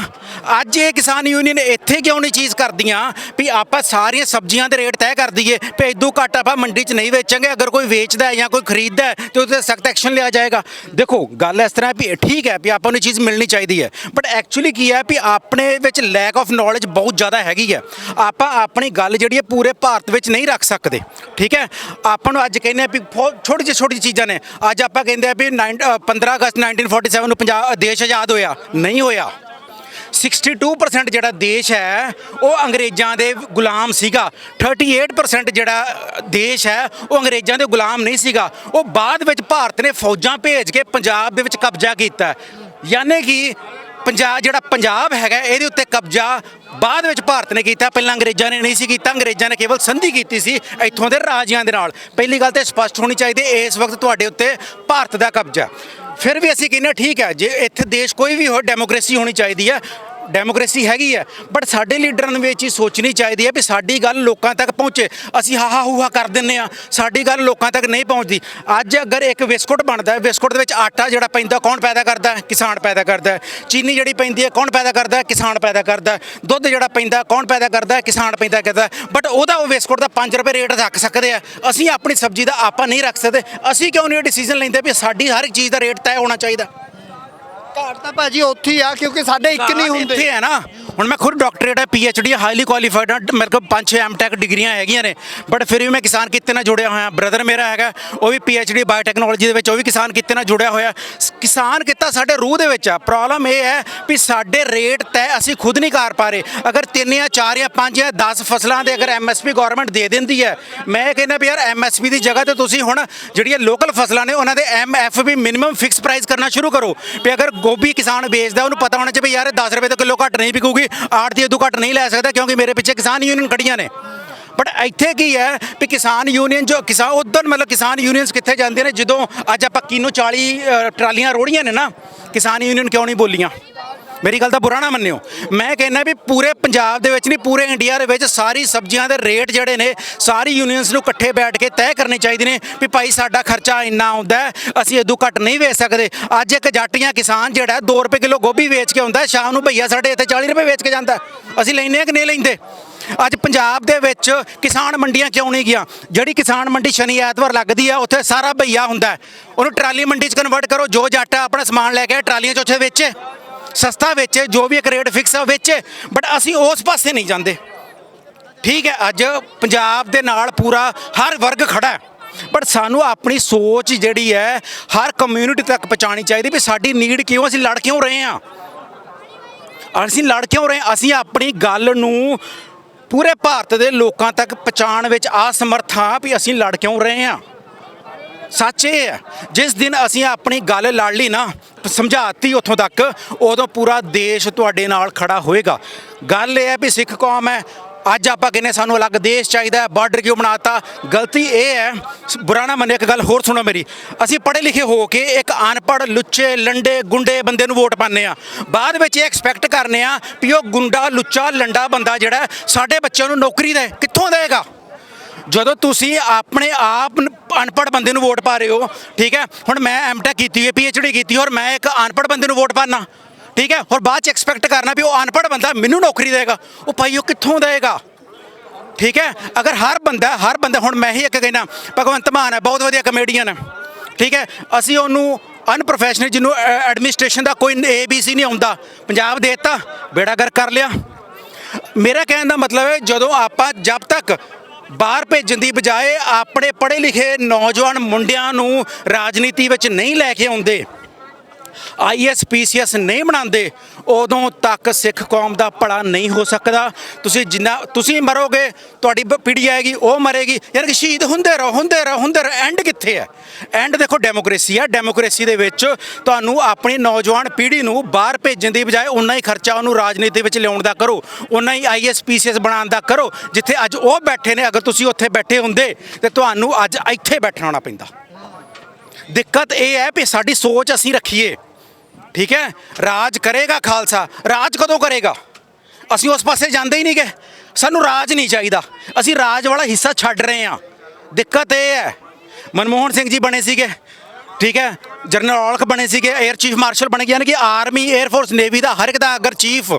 ਅੱਜ ਇਹ ਕਿਸਾਨ ਯੂਨੀਅਨ ਇੱਥੇ ਕਿਉਂ ਨਹੀਂ ਚੀਜ਼ ਕਰਦੀਆਂ ਵੀ ਆਪਾਂ ਸਾਰੀਆਂ ਸਬਜ਼ੀਆਂ ਦੇ ਰੇਟ ਤੈਅ ਕਰ ਦਈਏ ਵੀ ਇਦੋਂ ਘੱਟ ਆਪਾਂ ਮੰਡੀ 'ਚ ਨਹੀਂ ਵੇਚਾਂਗੇ ਅਗਰ ਕੋਈ ਵੇਚਦਾ ਹੈ ਜਾਂ ਕੋਈ ਖਰੀਦਦਾ ਹੈ ਤੇ ਉਹਦੇ ਸਖਤ ਐਕਸ਼ਨ ਲਿਆ ਜਾਏਗਾ ਦੇਖੋ ਗੱਲ ਇਸ ਤਰ੍ਹਾਂ ਵੀ ਠੀਕ ਹੈ ਵੀ ਆਪਾਂ ਨੂੰ ਇਹ ਚੀਜ਼ ਮਿਲਣੀ ਚਾਹੀਦੀ ਹੈ ਬਟ ਐਕਚੁਅਲੀ ਕੀ ਹੈ ਵੀ ਆਪਣੇ ਵਿੱਚ ਲੈਕ ਆਫ ਨੌਲੇਜ ਬਹੁਤ ਜ਼ਿਆਦਾ ਹੈਗੀ ਹੈ ਆਪਾਂ ਆਪਣੀ ਗੱਲ ਜਿਹੜੀ ਹੈ ਪੂਰੇ ਭਾਰਤ ਵਿੱਚ ਨਹੀਂ ਰੱਖ ਸਕਦੇ ਠੀਕ ਹੈ ਆਪਾਂ ਨੂੰ ਅੱਜ ਕਹਿੰਦੇ ਆ ਵੀ ਛੋਟੀ ਜਿਹੀ ਛੋਟੀ ਚੀਜ਼ਾਂ ਨੇ ਅੱਜ ਆਪਾਂ ਕਹਿੰਦੇ ਆ ਵੀ 9 ਅ, 15 ਅਗਸਤ 1947 ਨੂੰ ਪੰਜਾਬ ਦੇਸ਼ ਆਜ਼ਾਦ ਹੋਇਆ ਨਹੀਂ ਹੋਇਆ 62% ਜਿਹੜਾ ਦੇਸ਼ ਹੈ, ਉਹ ਅੰਗਰੇਜ਼ਾਂ ਦੇ ਗੁਲਾਮ ਸੀਗਾ। 38% ਜਿਹੜਾ ਦੇਸ਼ ਹੈ, ਉਹ ਅੰਗਰੇਜ਼ਾਂ ਦੇ ਗੁਲਾਮ ਨਹੀਂ ਸੀਗਾ। ਉਹ ਬਾਅਦ ਵਿੱਚ ਭਾਰਤ ਨੇ ਫੌਜਾਂ ਭੇਜ ਕੇ ਪੰਜਾਬ ਦੇ ਵਿੱਚ ਕਬਜ਼ਾ ਕੀਤਾ। ਯਾਨੀ ਕਿ ਪੰਜਾਬ ਜਿਹੜਾ ਪੰਜਾਬ ਹੈਗਾ, ਇਹਦੇ ਉੱਤੇ ਕਬਜ਼ਾ ਬਾਅਦ ਵਿੱਚ ਭਾਰਤ ਨੇ ਕੀਤਾ। ਪਹਿਲਾਂ ਅੰਗਰੇਜ਼ਾਂ ਨੇ ਨਹੀਂ ਸੀ ਕੀਤਾ। ਅੰਗਰੇਜ਼ਾਂ ਨੇ ਕੇਵਲ ਸੰਧੀ ਕੀਤੀ ਸੀ ਇੱਥੋਂ ਦੇ ਰਾਜਿਆਂ ਦੇ ਨਾਲ। ਪਹਿਲੀ ਗੱਲ ਤੇ ਸਪਸ਼ਟ ਹੋਣੀ ਚਾਹੀਦੀ, ਇਸ ਵਕਤ ਤੁਹਾਡੇ ਉੱਤੇ ਭਾਰਤ ਦਾ ਕਬਜ਼ਾ। ਫਿਰ ਵੀ ਅਸੀਂ ਕਹਿੰਦੇ ਹਾਂ, ਠੀਕ ਹੈ ਜੇ ਇੱਥੇ ਦੇਸ਼ ਕੋਈ ਵੀ ਹੋ ਡੈਮੋਕ੍ਰੇਸੀ ਹੋਣੀ ਚਾਹੀਦੀ ਹੈ ਡੈਮੋਕ੍ਰੇਸੀ ਹੈਗੀ ਹੈ ਬਟ ਸਾਡੇ ਲੀਡਰਾਂ ਨੂੰ ਵੀ ਇਹ ਚੀਜ਼ ਸੋਚਣੀ ਚਾਹੀਦੀ ਹੈ ਵੀ ਸਾਡੀ ਗੱਲ ਲੋਕਾਂ ਤੱਕ ਪਹੁੰਚੇ। ਅਸੀਂ ਹਾਹਾ, ਹੂਹਾ ਕਰ ਦਿੰਨੇ ਆ ਸਾਡੀ ਗੱਲ ਲੋਕਾਂ ਤੱਕ ਨਹੀਂ ਪਹੁੰਚਦੀ। ਅੱਜ ਅਗਰ ਇੱਕ ਬਿਸਕੁਟ ਬਣਦਾ ਹੈ, ਬਿਸਕੁਟ ਦੇ ਵਿੱਚ ਆਟਾ ਜਿਹੜਾ ਪੈਂਦਾ, ਕੌਣ ਪੈਦਾ ਕਰਦਾ ਹੈ? ਕਿਸਾਨ ਪੈਦਾ ਕਰਦਾ ਹੈ। ਚੀਨੀ ਜਿਹੜੀ ਪੈਂਦੀ ਹੈ, ਕੌਣ ਪੈਦਾ ਕਰਦਾ ਹੈ? ਕਿਸਾਨ ਪੈਦਾ ਕਰਦਾ ਹੈ। ਦੁੱਧ ਜਿਹੜਾ ਪੈਂਦਾ, ਕੌਣ ਪੈਦਾ ਕਰਦਾ ਹੈ? ਕਿਸਾਨ ਪੈਦਾ ਕਰਦਾ ਬਟ ਉਹਦਾ ਉਹ ਬਿਸਕੁਟ ਦਾ 5 ਰੁਪਏ ਰੇਟ ਰੱਖ ਸਕਦੇ ਆ। ਅਸੀਂ ਆਪਣੀ ਸਬਜ਼ੀ ਦਾ ਆਪਾਂ ਨਹੀਂ ਰੱਖ ਸਕਦੇ। ਅਸੀਂ ਕਿਉਂ ਨਹੀਂ ਡਿਸੀਜਨ ਲੈਂਦੇ ਵੀ ਸਾਡੀ ਹਰ ਇੱਕ ਚੀਜ਼ ਦਾ ਰੇਟ ਤੈਅ ਹੋਣਾ ਚਾਹੀਦਾ?
ਘਾਟ ਤਾਂ ਭਾਜੀ ਉੱਥੇ ਹੀ ਆ ਕਿਉਂਕਿ ਸਾਡੇ ਇੱਕ ਨਹੀਂ ਹੁੰਦੇ।
ਇੱਥੇ ਹੈ ਨਾ। ਹੁਣ ਮੈਂ ਖੁਦ ਡਾਕਟਰੇਟ ਹੈ ਪੀਐਚਡੀ ਹਾਈਲੀ ਕੁਆਲੀਫਾਈਡ ਹਾਂ ਮੇਰੇ ਕੋਲ 5-6 ਐਮਟੈਕ ਡਿਗਰੀਆਂ ਹੈਗੀਆਂ ਨੇ। ਬਟ ਫਿਰ ਵੀ ਮੈਂ ਕਿਸਾਨ ਕਿੱਤੇ ਨਾਲ ਜੁੜਿਆ ਹੋਇਆ ਬ੍ਰਦਰ ਮੇਰਾ ਹੈਗਾ ਉਹ ਵੀ ਪੀਐਚਡੀ ਬਾਇਓਟੈਕਨੋਲੋਜੀ ਦੇ ਵਿੱਚ ਉਹ ਵੀ ਕਿਸਾਨ ਕਿੱਤੇ ਨਾਲ ਜੁੜਿਆ ਹੋਇਆ। ਕਿਸਾਨ ਕਿੱਤਾ ਸਾਡੇ ਰੂਹ ਦੇ ਵਿੱਚ ਆ। ਪ੍ਰੋਬਲਮ ਇਹ ਹੈ ਵੀ ਸਾਡੇ ਰੇਟ ਤੈਅ ਅਸੀਂ ਖੁਦ ਨਹੀਂ ਕਰ ਪਾ ਰਹੇ। ਅਗਰ ਤਿੰਨ ਜਾਂ ਚਾਰ ਜਾਂ ਪੰਜ ਜਾਂ 10 ਫਸਲਾਂ ਦੇ ਅਗਰ ਐਮਐਸਪੀ ਗਵਰਨਮੈਂਟ ਦੇ ਦਿੰਦੀ ਹੈ ਮੈਂ ਕਹਿੰਦਾ ਵੀ ਯਾਰ ਐਮਐਸਪੀ ਦੀ ਜਗ੍ਹਾ ਤੇ ਤੁਸੀਂ ਹੁਣ ਜਿਹੜੀਆਂ ਲੋਕਲ ਫਸਲਾਂ ਨੇ ਉਹਨਾਂ ਦੇ ਐਮਐਫਪੀ ਮਿਨੀਮਮ ਫਿਕਸ ਪ੍ਰਾਈਸ ਕਰਨਾ ਸ਼ੁਰੂ ਕਰੋ। ਵੀ ਅਗਰ ਗੋਭੀ ਕਿਸਾਨ ਵੇਚਦਾ, ਉਹਨੂੰ ਪਤਾ ਹੋਣਾ ਚਾਹੀਦਾ ਵੀ ਯਾਰ ਇਹ 10 ਰੁਪਏ ਤੋਂ ਕਿਲੋ ਘੱਟ ਨਹੀਂ ਵਿਕੂਗੀ ਆੜਤੀ ਇਦੋਂ ਘੱਟ ਨਹੀਂ ਲੈ ਸਕਦਾ, ਕਿਉਂਕਿ ਮੇਰੇ ਪਿੱਛੇ ਕਿਸਾਨ ਯੂਨੀਅਨ ਖੜੀਆਂ ਨੇ। ਬਟ ਇੱਥੇ ਕੀ ਹੈ ਵੀ ਕਿਸਾਨ ਯੂਨੀਅਨ ਜੋ ਕਿਸਾਨ ਉਦੋਂ ਮਤਲਬ ਕਿਸਾਨ ਯੂਨੀਅਨਸ ਕਿੱਥੇ ਜਾਂਦੇ ਨੇ, ਜਦੋਂ ਅੱਜ ਆਪਾਂ ਕਿਨੂੰ 40 ਟਰਾਲੀਆਂ ਰੋੜੀਆਂ ਨੇ ਨਾ, ਕਿਸਾਨ ਯੂਨੀਅਨ ਕਿਉਂ ਨਹੀਂ ਬੋਲੀਆਂ? ਮੇਰੀ ਗੱਲ ਤਾਂ ਬੁਰਾ ਨਾ ਮੰਨਿਓ। ਮੈਂ ਕਹਿੰਦਾ ਵੀ ਪੂਰੇ ਪੰਜਾਬ ਦੇ ਵਿੱਚ ਨਹੀਂ ਪੂਰੇ ਇੰਡੀਆ ਦੇ ਵਿੱਚ ਸਾਰੀ ਸਬਜ਼ੀਆਂ ਦੇ ਰੇਟ ਜਿਹੜੇ ਨੇ ਸਾਰੀ ਯੂਨੀਅਨਸ ਨੂੰ ਇਕੱਠੇ ਬੈਠ ਕੇ ਤੈਅ ਕਰਨੇ ਚਾਹੀਦੇ ਨੇ ਵੀ ਭਾਈ ਸਾਡਾ ਖਰਚਾ ਇੰਨਾ ਆਉਂਦਾ ਅਸੀਂ ਇਦੋਂ ਘੱਟ ਨਹੀਂ ਵੇਚ ਸਕਦੇ। ਅੱਜ ਇੱਕ ਜੱਟੀਆਂ ਕਿਸਾਨ ਜਿਹੜਾ 2 ਰੁਪਏ ਕਿਲੋ ਗੋਭੀ ਵੇਚ ਕੇ ਆਉਂਦਾ ਸ਼ਾਮ ਨੂੰ ਭਈਆ ਸਾਡੇ ਇੱਥੇ 40 ਰੁਪਏ ਵੇਚ ਕੇ ਜਾਂਦਾ ਅਸੀਂ ਲੈਨੇ ਆ ਕਿ ਨਹੀਂ ਲੈਂਦੇ? ਅੱਜ ਪੰਜਾਬ ਦੇ ਵਿੱਚ ਕਿਸਾਨ ਮੰਡੀਆਂ ਕਿਉਂ ਨਹੀਂ ਗਿਆ ਜਿਹੜੀ ਕਿਸਾਨ ਮੰਡੀ ਸ਼ਨੀ ਐਤਵਾਰ ਲੱਗਦੀ ਆ ਉੱਥੇ ਸਾਰਾ ਭਈਆ ਹੁੰਦਾ ਉਹਨੂੰ ਟਰਾਲੀ ਮੰਡੀ 'ਚ ਕਨਵਰਟ ਕਰੋ ਜੋ ਜੱਟ ਆਪਣਾ ਸਮਾਨ ਲੈ ਕੇ ਆਏ, ਟਰਾਲੀਆਂ 'ਚ ਉੱਥੇ ਵੇਚੇ। ਸਸਤਾ ਵੇਚੇ, ਜੋ ਵੀ ਇੱਕ ਰੇਟ ਫਿਕਸ ਆ ਵੇਚੇ ਬਟ ਅਸੀਂ ਉਸ ਪਾਸੇ ਨਹੀਂ ਜਾਂਦੇ। ਠੀਕ ਹੈ, ਅੱਜ ਪੰਜਾਬ ਦੇ ਨਾਲ ਪੂਰਾ ਹਰ ਵਰਗ ਖੜਾ ਹੈ ਬਟ ਸਾਨੂੰ ਆਪਣੀ ਸੋਚ ਜਿਹੜੀ ਹੈ, ਹਰ ਕਮਿਊਨਿਟੀ ਤੱਕ ਪਹੁੰਚਾਉਣੀ ਚਾਹੀਦੀ ਵੀ ਸਾਡੀ ਨੀਡ ਕਿਉਂ, ਅਸੀਂ ਲੜ ਕਿਉਂ ਰਹੇ ਹਾਂ? ਅਸੀਂ ਲੜ ਕਿਉਂ ਰਹੇ ਹਾਂ? ਅਸੀਂ ਆਪਣੀ ਗੱਲ ਨੂੰ ਪੂਰੇ ਭਾਰਤ ਦੇ ਲੋਕਾਂ ਤੱਕ ਪਹੁੰਚਾਉਣ ਵਿੱਚ ਅਸਮਰਥ ਹਾਂ ਵੀ ਅਸੀਂ ਲੜ ਕਿਉਂ ਰਹੇ ਹਾਂ? ਸੱਚ ਇਹ ਹੈ, ਜਿਸ ਦਿਨ ਅਸੀਂ ਆਪਣੀ ਗੱਲ ਲੜ ਲਈ ਨਾ, ਸਮਝਾਤੀ ਉੱਥੋਂ ਤੱਕ, ਉਦੋਂ ਪੂਰਾ ਦੇਸ਼ ਤੁਹਾਡੇ ਨਾਲ ਖੜਾ ਹੋਏਗਾ। ਗੱਲ ਇਹ ਹੈ ਵੀ ਸਿੱਖ ਕੌਮ ਹੈ, ਅੱਜ ਆਪਾਂ ਕਹਿੰਦੇ ਸਾਨੂੰ ਅਲੱਗ ਦੇਸ਼ ਚਾਹੀਦਾ ਬਾਰਡਰ ਕਿਉਂ ਬਣਾਤਾ? ਗਲਤੀ ਇਹ ਹੈ ਸ- ਬੁਰਾ ਨਾ ਮੰਨੇ, ਇੱਕ ਗੱਲ ਹੋਰ ਸੁਣੋ ਮੇਰੀ। ਅਸੀਂ ਪੜ੍ਹੇ ਲਿਖੇ ਹੋ ਕੇ ਇੱਕ ਅਨਪੜ੍ਹ, ਲੁੱਚੇ, ਲੰਡੇ, ਗੁੰਡੇ ਬੰਦੇ ਨੂੰ ਵੋਟ ਪਾਉਂਦੇ ਆ ਬਾਅਦ ਵਿੱਚ ਇਹ ਐਕਸਪੈਕਟ ਕਰਨੇ ਆ ਵੀ ਉਹ ਗੁੰਡਾ, ਲੁੱਚਾ, ਲੰਡਾ ਬੰਦਾ ਜਿਹੜਾ ਸਾਡੇ ਬੱਚਿਆਂ ਨੂੰ ਨੌਕਰੀ ਦੇ ਕਿੱਥੋਂ ਦੇਗਾ ਜਦੋਂ ਤੁਸੀਂ ਆਪਣੇ ਆਪ ਨ- ਅਨਪੜ੍ਹ ਬੰਦੇ ਨੂੰ ਵੋਟ ਪਾ ਰਹੇ ਹੋ, ਠੀਕ ਹੈ? ਹੁਣ ਮੈਂ ਐਮਟੈਕ ਕੀਤੀ ਹੈ ਪੀਐਚਡੀ ਕੀਤੀ, ਔਰ ਮੈਂ ਇੱਕ ਅਨਪੜ੍ਹ ਬੰਦੇ ਨੂੰ ਵੋਟ ਪਾਣਾ ਠੀਕ ਹੈ? ਔਰ ਬਾਅਦ ਚ ਐਕਸਪੈਕਟ ਕਰਨਾ ਵੀ ਉਹ ਅਨਪੜ੍ਹ ਬੰਦਾ ਮੈਨੂੰ ਨੌਕਰੀ ਦੇਗਾ ਉਹ ਭਾਈ, ਉਹ ਕਿੱਥੋਂ ਦੇਗਾ ਠੀਕ ਹੈ? ਅਗਰ ਹਰ ਬੰਦਾ ਹਰ ਬੰਦਾ, ਹੁਣ ਮੈਂ ਹੀ ਇੱਕ ਕਹਿਣਾ ਭਗਵੰਤ ਮਾਨ ਹੈ, ਬਹੁਤ ਵਧੀਆ ਕਮੇਡੀਅਨ ਹੈ, ਠੀਕ ਹੈ? ਅਸੀਂ ਉਹਨੂੰ ਅਨਪ੍ਰੋਫੈਸ਼ਨਲ ਜਿਹਨੂੰ ਐਡਮਿਨਿਸਟ੍ਰੇਸ਼ਨ ਦਾ ਕੋਈ ਏ ਬੀ ਸੀ ਨਹੀਂ ਆਉਂਦਾ, ਪੰਜਾਬ ਦੇ ਦਿੱਤਾ, ਬੇੜਾ ਗਰ ਕਰ ਲਿਆ। ਮੇਰਾ ਕਹਿਣ ਦਾ ਮਤਲਬ ਹੈ, ਜਦੋਂ ਆਪਾਂ ਜਦ ਤੱਕ ਬਾਹਰ ਭੇਜਣ ਦੀ ਬਜਾਏ ਆਪਣੇ ਪੜ੍ਹੇ ਲਿਖੇ ਨੌਜਵਾਨ ਮੁੰਡਿਆਂ ਨੂੰ ਰਾਜਨੀਤੀ ਵਿੱਚ ਨਹੀਂ ਲੈ ਕੇ ਆਉਂਦੇ। ਆਈਐਸ ਪੀਸੀਐਸ ਨਹੀਂ ਬਣਾਉਂਦੇ, ਉਦੋਂ ਤੱਕ ਸਿੱਖ ਕੌਮ ਦਾ ਭਲਾ ਨਹੀਂ ਹੋ ਸਕਦਾ। ਤੁਸੀਂ ਜਿੰਨਾ, ਤੁਸੀਂ ਮਰੋਗੇ, ਤੁਹਾਡੀ ਬ- ਪੀੜ੍ਹੀ ਆਏਗੀ, ਉਹ ਮਰੇਗੀ। ਯਾਨੀ ਕਿ ਸ਼ਹੀਦ ਹੁੰਦੇ ਰਹੋ ਹੁੰਦੇ ਰਹੋ ਹੁੰਦੇ ਰਹੋ। ਐਂਡ ਕਿੱਥੇ ਹੈ? ਐਂਡ ਦੇਖੋ ਡੈਮੋਕ੍ਰੇਸੀ ਹੈ। ਡੈਮੋਕ੍ਰੇਸੀ ਦੇ ਵਿੱਚ ਤੁਹਾਨੂੰ ਆਪਣੀ ਨੌਜਵਾਨ ਪੀੜ੍ਹੀ ਨੂੰ ਬਾਹਰ ਭੇਜਣ ਦੀ ਬਜਾਏ ਉਨਾ ਹੀ ਖਰਚਾ ਉਹਨੂੰ ਰਾਜਨੀਤੀ ਵਿੱਚ ਲਿਆਉਣ ਦਾ ਕਰੋ। ਉਨਾ ਹੀ ਆਈਐਸ ਪੀਸੀਐਸ ਬਣਾਉਣ ਦਾ ਕਰੋ, ਜਿੱਥੇ ਅੱਜ ਉਹ ਬੈਠੇ ਨੇ। ਅਗਰ ਤੁਸੀਂ ਉੱਥੇ ਬੈਠੇ ਹੁੰਦੇ, ਤੇ ਤੁਹਾਨੂੰ ਅੱਜ ਇੱਥੇ ਬੈਠਣਾ ਹੋਣਾ ਪੈਂਦਾ। ਦਿੱਕਤ ਇਹ ਹੈ ਵੀ ਸਾਡੀ ਸੋਚ ਅਸੀਂ ਰੱਖੀਏ। ਠੀਕ ਹੈ? ਰਾਜ ਕਰੇਗਾ ਖਾਲਸਾ। ਰਾਜ ਕਦੋਂ ਕਰੇਗਾ? ਅਸੀਂ ਉਸ ਪਾਸੇ ਜਾਂਦੇ ਹੀ ਨਹੀਂ ਗਏ। ਸਾਨੂੰ ਰਾਜ ਨਹੀਂ ਚਾਹੀਦਾ। ਅਸੀਂ ਰਾਜ ਵਾਲਾ ਹਿੱਸਾ ਛੱਡ ਰਹੇ ਹਾਂ। ਦਿੱਕਤ ਇਹ ਹੈ। ਮਨਮੋਹਨ ਸਿੰਘ ਜੀ ਬਣੇ ਸੀਗੇ। ਠੀਕ ਹੈ? ਜਨਰਲ ਔਲਖ ਬਣੇ ਸੀਗੇ। 에ਅਰ ਚੀਫ ਮਾਰਸ਼ਲ ਬਣ ਗਏ। ਯਾਨੀ ਕਿ ਆਰਮੀ 에ਅਰ ਫੋਰਸ ਨੇਵੀ ਦਾ ਹਰ ਇੱਕ ਦਾ ਅਗਰ ਚੀਫ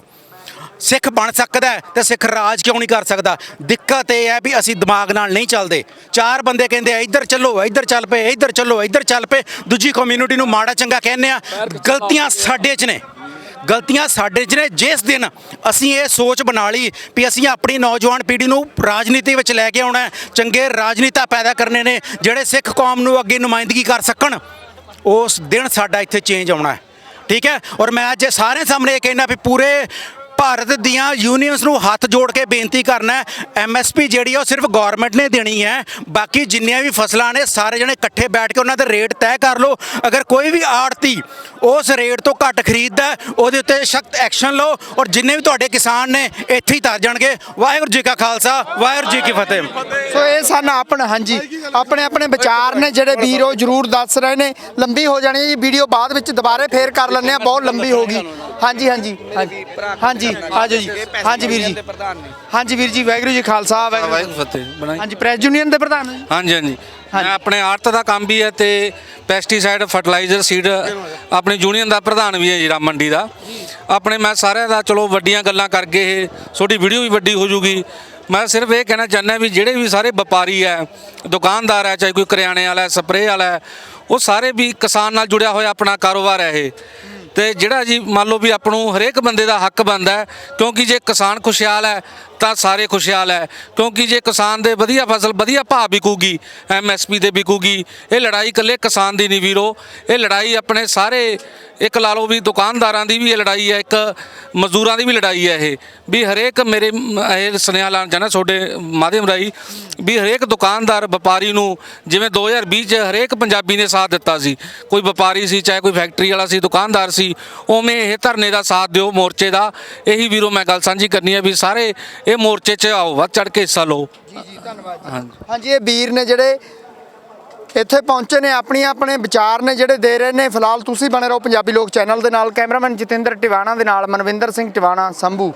ਸਿੱਖ ਬਣ ਸਕਦਾ ਹੈ ਤੇ ਸਿੱਖ ਰਾਜ ਕਿਉਂ ਨਹੀਂ ਕਰ ਸਕਦਾ? ਦਿੱਕਤ ਇਹ ਹੈ ਵੀ ਅਸੀਂ ਦਿਮਾਗ ਨਾਲ ਨਹੀਂ ਚੱਲਦੇ। ਚਾਰ ਬੰਦੇ ਕਹਿੰਦੇ ਆ, ਇੱਧਰ ਚੱਲੋ, ਇੱਧਰ ਚੱਲ ਪਏ, ਇੱਧਰ ਚੱਲੋ, ਇੱਧਰ ਚੱਲ ਪਏ। ਦੂਜੀ ਕਮਿਊਨਿਟੀ ਨੂੰ ਮਾੜਾ ਚੰਗਾ ਕਹਿੰਦੇ ਆ, ਗਲਤੀਆਂ ਸਾਡੇ 'ਚ ਨੇ। ਗਲਤੀਆਂ ਸਾਡੇ 'ਚ ਨੇ। ਜਿਸ ਦਿਨ ਅਸੀਂ ਇਹ ਸੋਚ ਬਣਾ ਲਈ ਵੀ ਅਸੀਂ ਆਪਣੀ ਨੌਜਵਾਨ ਪੀੜ੍ਹੀ ਨੂੰ ਰਾਜਨੀਤੀ ਵਿੱਚ ਲੈ ਕੇ ਆਉਣਾ ਚੰਗੇ ਰਾਜਨੀਤਾ ਪੈਦਾ ਕਰਨੇ ਨੇ, ਜਿਹੜੇ ਸਿੱਖ ਕੌਮ ਨੂੰ ਅੱਗੇ ਨੁਮਾਇੰਦਗੀ ਕਰ ਸਕਣ, ਉਸ ਦਿਨ ਸਾਡਾ ਇੱਥੇ ਚੇਂਜ ਆਉਣਾ ਹੈ। ਠੀਕ ਹੈ? ਔਰ ਮੈਂ ਅੱਜ ਸਾਰੇ ਸਾਹਮਣੇ ਇਹ ਕਹਿਣਾ ਵੀ ਪੂਰੇ ਭਾਰਤ ਦੀਆਂ ਯੂਨੀਅਨਸ ਨੂੰ ਹੱਥ ਜੋੜ ਕੇ ਬੇਨਤੀ ਕਰਨਾ ਹੈ ਐਮਐਸਪੀ ਜਿਹੜੀ ਆ ਉਹ ਸਿਰਫ ਗਵਰਨਮੈਂਟ ਨੇ ਦੇਣੀ ਹੈ, ਬਾਕੀ ਜਿੰਨੀਆਂ ਵੀ ਫਸਲਾਂ ਨੇ ਸਾਰੇ ਜਣੇ ਇਕੱਠੇ ਬੈਠ ਕੇ ਉਹਨਾਂ ਦੇ ਰੇਟ ਤੈਅ ਕਰ ਲਓ। ਅਗਰ ਕੋਈ ਵੀ ਆੜਤੀ ਉਸ ਰੇਟ ਤੋਂ ਘੱਟ ਖਰੀਦਦਾ ਉਹਦੇ ਉੱਤੇ ਸਖਤ ਐਕਸ਼ਨ ਲਓ ਔਰ ਜਿੰਨੇ ਵੀ ਤੁਹਾਡੇ ਕਿਸਾਨ ਨੇ, ਇੱਥੇ ਹੀ ਤਰ ਜਾਣਗੇ। ਵਾਹਿਗੁਰੂ ਜੀ ਕਾ ਖਾਲਸਾ, ਵਾਹਿਗੁਰੂ ਜੀ ਕੀ ਫਤਿਹ।
ਸੋ ਇਹ ਸਨ ਆਪਣਾ, ਹਾਂਜੀ, ਆਪਣੇ ਆਪਣੇ ਵਿਚਾਰ ਨੇ ਜਿਹੜੇ ਵੀਰ ਉਹ ਜਰੂਰ ਦੱਸ ਰਹੇ ਨੇ। ਲੰਬੀ ਹੋ ਜਾਣੀ ਹੈ ਜੀ, ਵੀਡੀਓ ਬਾਅਦ ਵਿੱਚ ਦੁਬਾਰੇ ਫੇਰ ਕਰ ਲੈਂਦੇ ਆ ਬਹੁਤ ਲੰਬੀ ਹੋ ਗਈ। ਹਾਂਜੀ ਹਾਂਜੀ ਹਾਂਜੀ। ਹਾਂਜੀ। ਆਜੋ ਜੀ। ਹਾਂਜੀ ਵੀਰ ਜੀ। ਹਾਂਜੀ ਵੀਰ ਜੀ ਵਾਹਿਗੁਰੂ ਜੀ ਖਾਲਸਾ ਵਾਹਿਗੁਰੂ
ਵਾਹਿਗੁਰੂ ਫਤਿਹ। ਬਣਾਈ।
ਹਾਂਜੀ ਪ੍ਰੈਸ ਯੂਨੀਅਨ ਦੇ ਪ੍ਰਧਾਨ ਹੋ ਜੀ।
ਹਾਂਜੀ ਹਾਂਜੀ। ਮੈਂ ਆਪਣੇ ਆੜਤ ਦਾ ਕੰਮ ਵੀ ਹੈ ਤੇ ਪੈਸਟੀਸਾਈਡ ਫਰਟੀਲਾਈਜ਼ਰ ਸੀਡ ਆਪਣੀ ਯੂਨੀਅਨ ਦਾ ਪ੍ਰਧਾਨ ਵੀ ਹੈ ਜੀ ਰਾਮ ਮੰਡੀ ਦਾ। ਆਪਣੇ ਮੈਂ ਸਾਰਿਆਂ ਦਾ ਚਲੋ ਵੱਡੀਆਂ ਗੱਲਾਂ ਕਰਕੇ ਇਹ ਛੋਟੀ ਵੀਡੀਓ ਵੀ ਵੱਡੀ ਹੋ ਜੂਗੀ। ਮੈਂ ਸਿਰਫ ਇਹ ਕਹਿਣਾ ਚਾਹੁੰਦਾ ਵੀ ਜਿਹੜੇ ਵੀ ਸਾਰੇ ਵਪਾਰੀ ਹੈ ਦੁਕਾਨਦਾਰ ਹੈ ਚਾਹੇ ਕੋਈ ਕਰਿਆਣੇ ਵਾਲਾ ਹੈ ਸਪਰੇਅ ਵਾਲਾ ਹੈ ਉਹ ਸਾਰੇ ਵੀ ਕਿਸਾਨ ਨਾਲ ਜੁੜਿਆ ਹੋਇਆ ਆਪਣਾ ਕਾਰੋਬਾਰ ਹੈ ਇਹ। ਤੇ ਜਿਹੜਾ ਜੀ ਮੰਨ ਲਓ ਵੀ ਆਪ ਨੂੰ ਹਰੇਕ ਬੰਦੇ ਦਾ ਹੱਕ ਬਣਦਾ ਹੈ, ਕਿਉਂਕਿ ਜੇ ਕਿਸਾਨ ਖੁਸ਼ਹਾਲ ਹੈ ਤਾਂ ਸਾਰੇ ਖੁਸ਼ਹਾਲ ਹੈ, ਕਿਉਂਕਿ ਜੇ ਕਿਸਾਨ ਦੇ ਵਧੀਆ ਫਸਲ, ਵਧੀਆ ਭਾਅ ਵਿਕੂਗੀ ਐਮਐਸਪੀ ਤੇ ਵਿਕੂਗੀ, ਇਹ ਲੜਾਈ ਇਕੱਲੇ ਕਿਸਾਨ ਦੀ ਨਹੀਂ ਵੀਰੋ, ਇਹ ਲੜਾਈ ਆਪਣੇ ਸਾਰੇ, ਇੱਕ ਲਾ ਲਓ ਵੀ ਦੁਕਾਨਦਾਰਾਂ ਦੀ ਵੀ ਇਹ ਲੜਾਈ ਹੈ, ਇੱਕ ਮਜ਼ਦੂਰਾਂ ਦੀ ਵੀ ਲੜਾਈ ਹੈ ਇਹ, ਵੀ ਹਰੇਕ ਮੇਰੇ, ਇਹ ਸੁਨੇਹਾ ਲਾਣ ਚਾਹੁੰਦਾ ਤੁਹਾਡੇ ਮਾਧਿਅਮ ਰਾਹੀਂ, ਵੀ ਹਰੇਕ ਦੁਕਾਨਦਾਰ, ਵਪਾਰੀ ਨੂੰ ਜਿਵੇਂ 2020 ਚ ਹਰੇਕ ਪੰਜਾਬੀ ਨੇ ਸਾਥ ਦਿੱਤਾ ਸੀ, ਕੋਈ ਵਪਾਰੀ ਸੀ, ਚਾਹੇ ਕੋਈ ਫੈਕਟਰੀ ਵਾਲਾ ਸੀ, ਦੁਕਾਨਦਾਰ ਸੀ, ਉਵੇਂ ਇਹ ਧਰਨੇ ਦਾ ਸਾਥ ਦਿਓ ਮੋਰਚੇ ਦਾ, ਇਹੀ ਵੀਰੋ ਮੈਂ ਗੱਲ ਸਾਂਝੀ ਕਰਨੀ ਹੈ ਵੀ ਸਾਰੇ ਇਹ ਮੋਰਚੇ 'ਚ ਆਓ, ਵੱਧ ਚੜ ਕੇ ਹਿੱਸਾ ਲਓ।
ਧੰਨਵਾਦ ਹਾਂਜੀ, ਇਹ ਵੀਰ ਨੇ ਜਿਹੜੇ ਇੱਥੇ ਪਹੁੰਚੇ ਨੇ ਆਪਣੀ ਆਪਣੇ ਵਿਚਾਰ ਨੇ ਜਿਹੜੇ ਦੇ ਰਹੇ ਨੇ। ਫਿਲਹਾਲ ਤੁਸੀਂ ਬਣੇ ਰਹੋ ਪੰਜਾਬੀ ਲੋਕ ਚੈਨਲ ਦੇ ਨਾਲ। ਕੈਮਰਾਮੈਨ ਜਤਿੰਦਰ ਟਿਵਾਣਾ ਦੇ ਨਾਲ, ਮਨਵਿੰਦਰ ਸਿੰਘ ਟਿਵਾਣਾ, ਸੰਭੂ।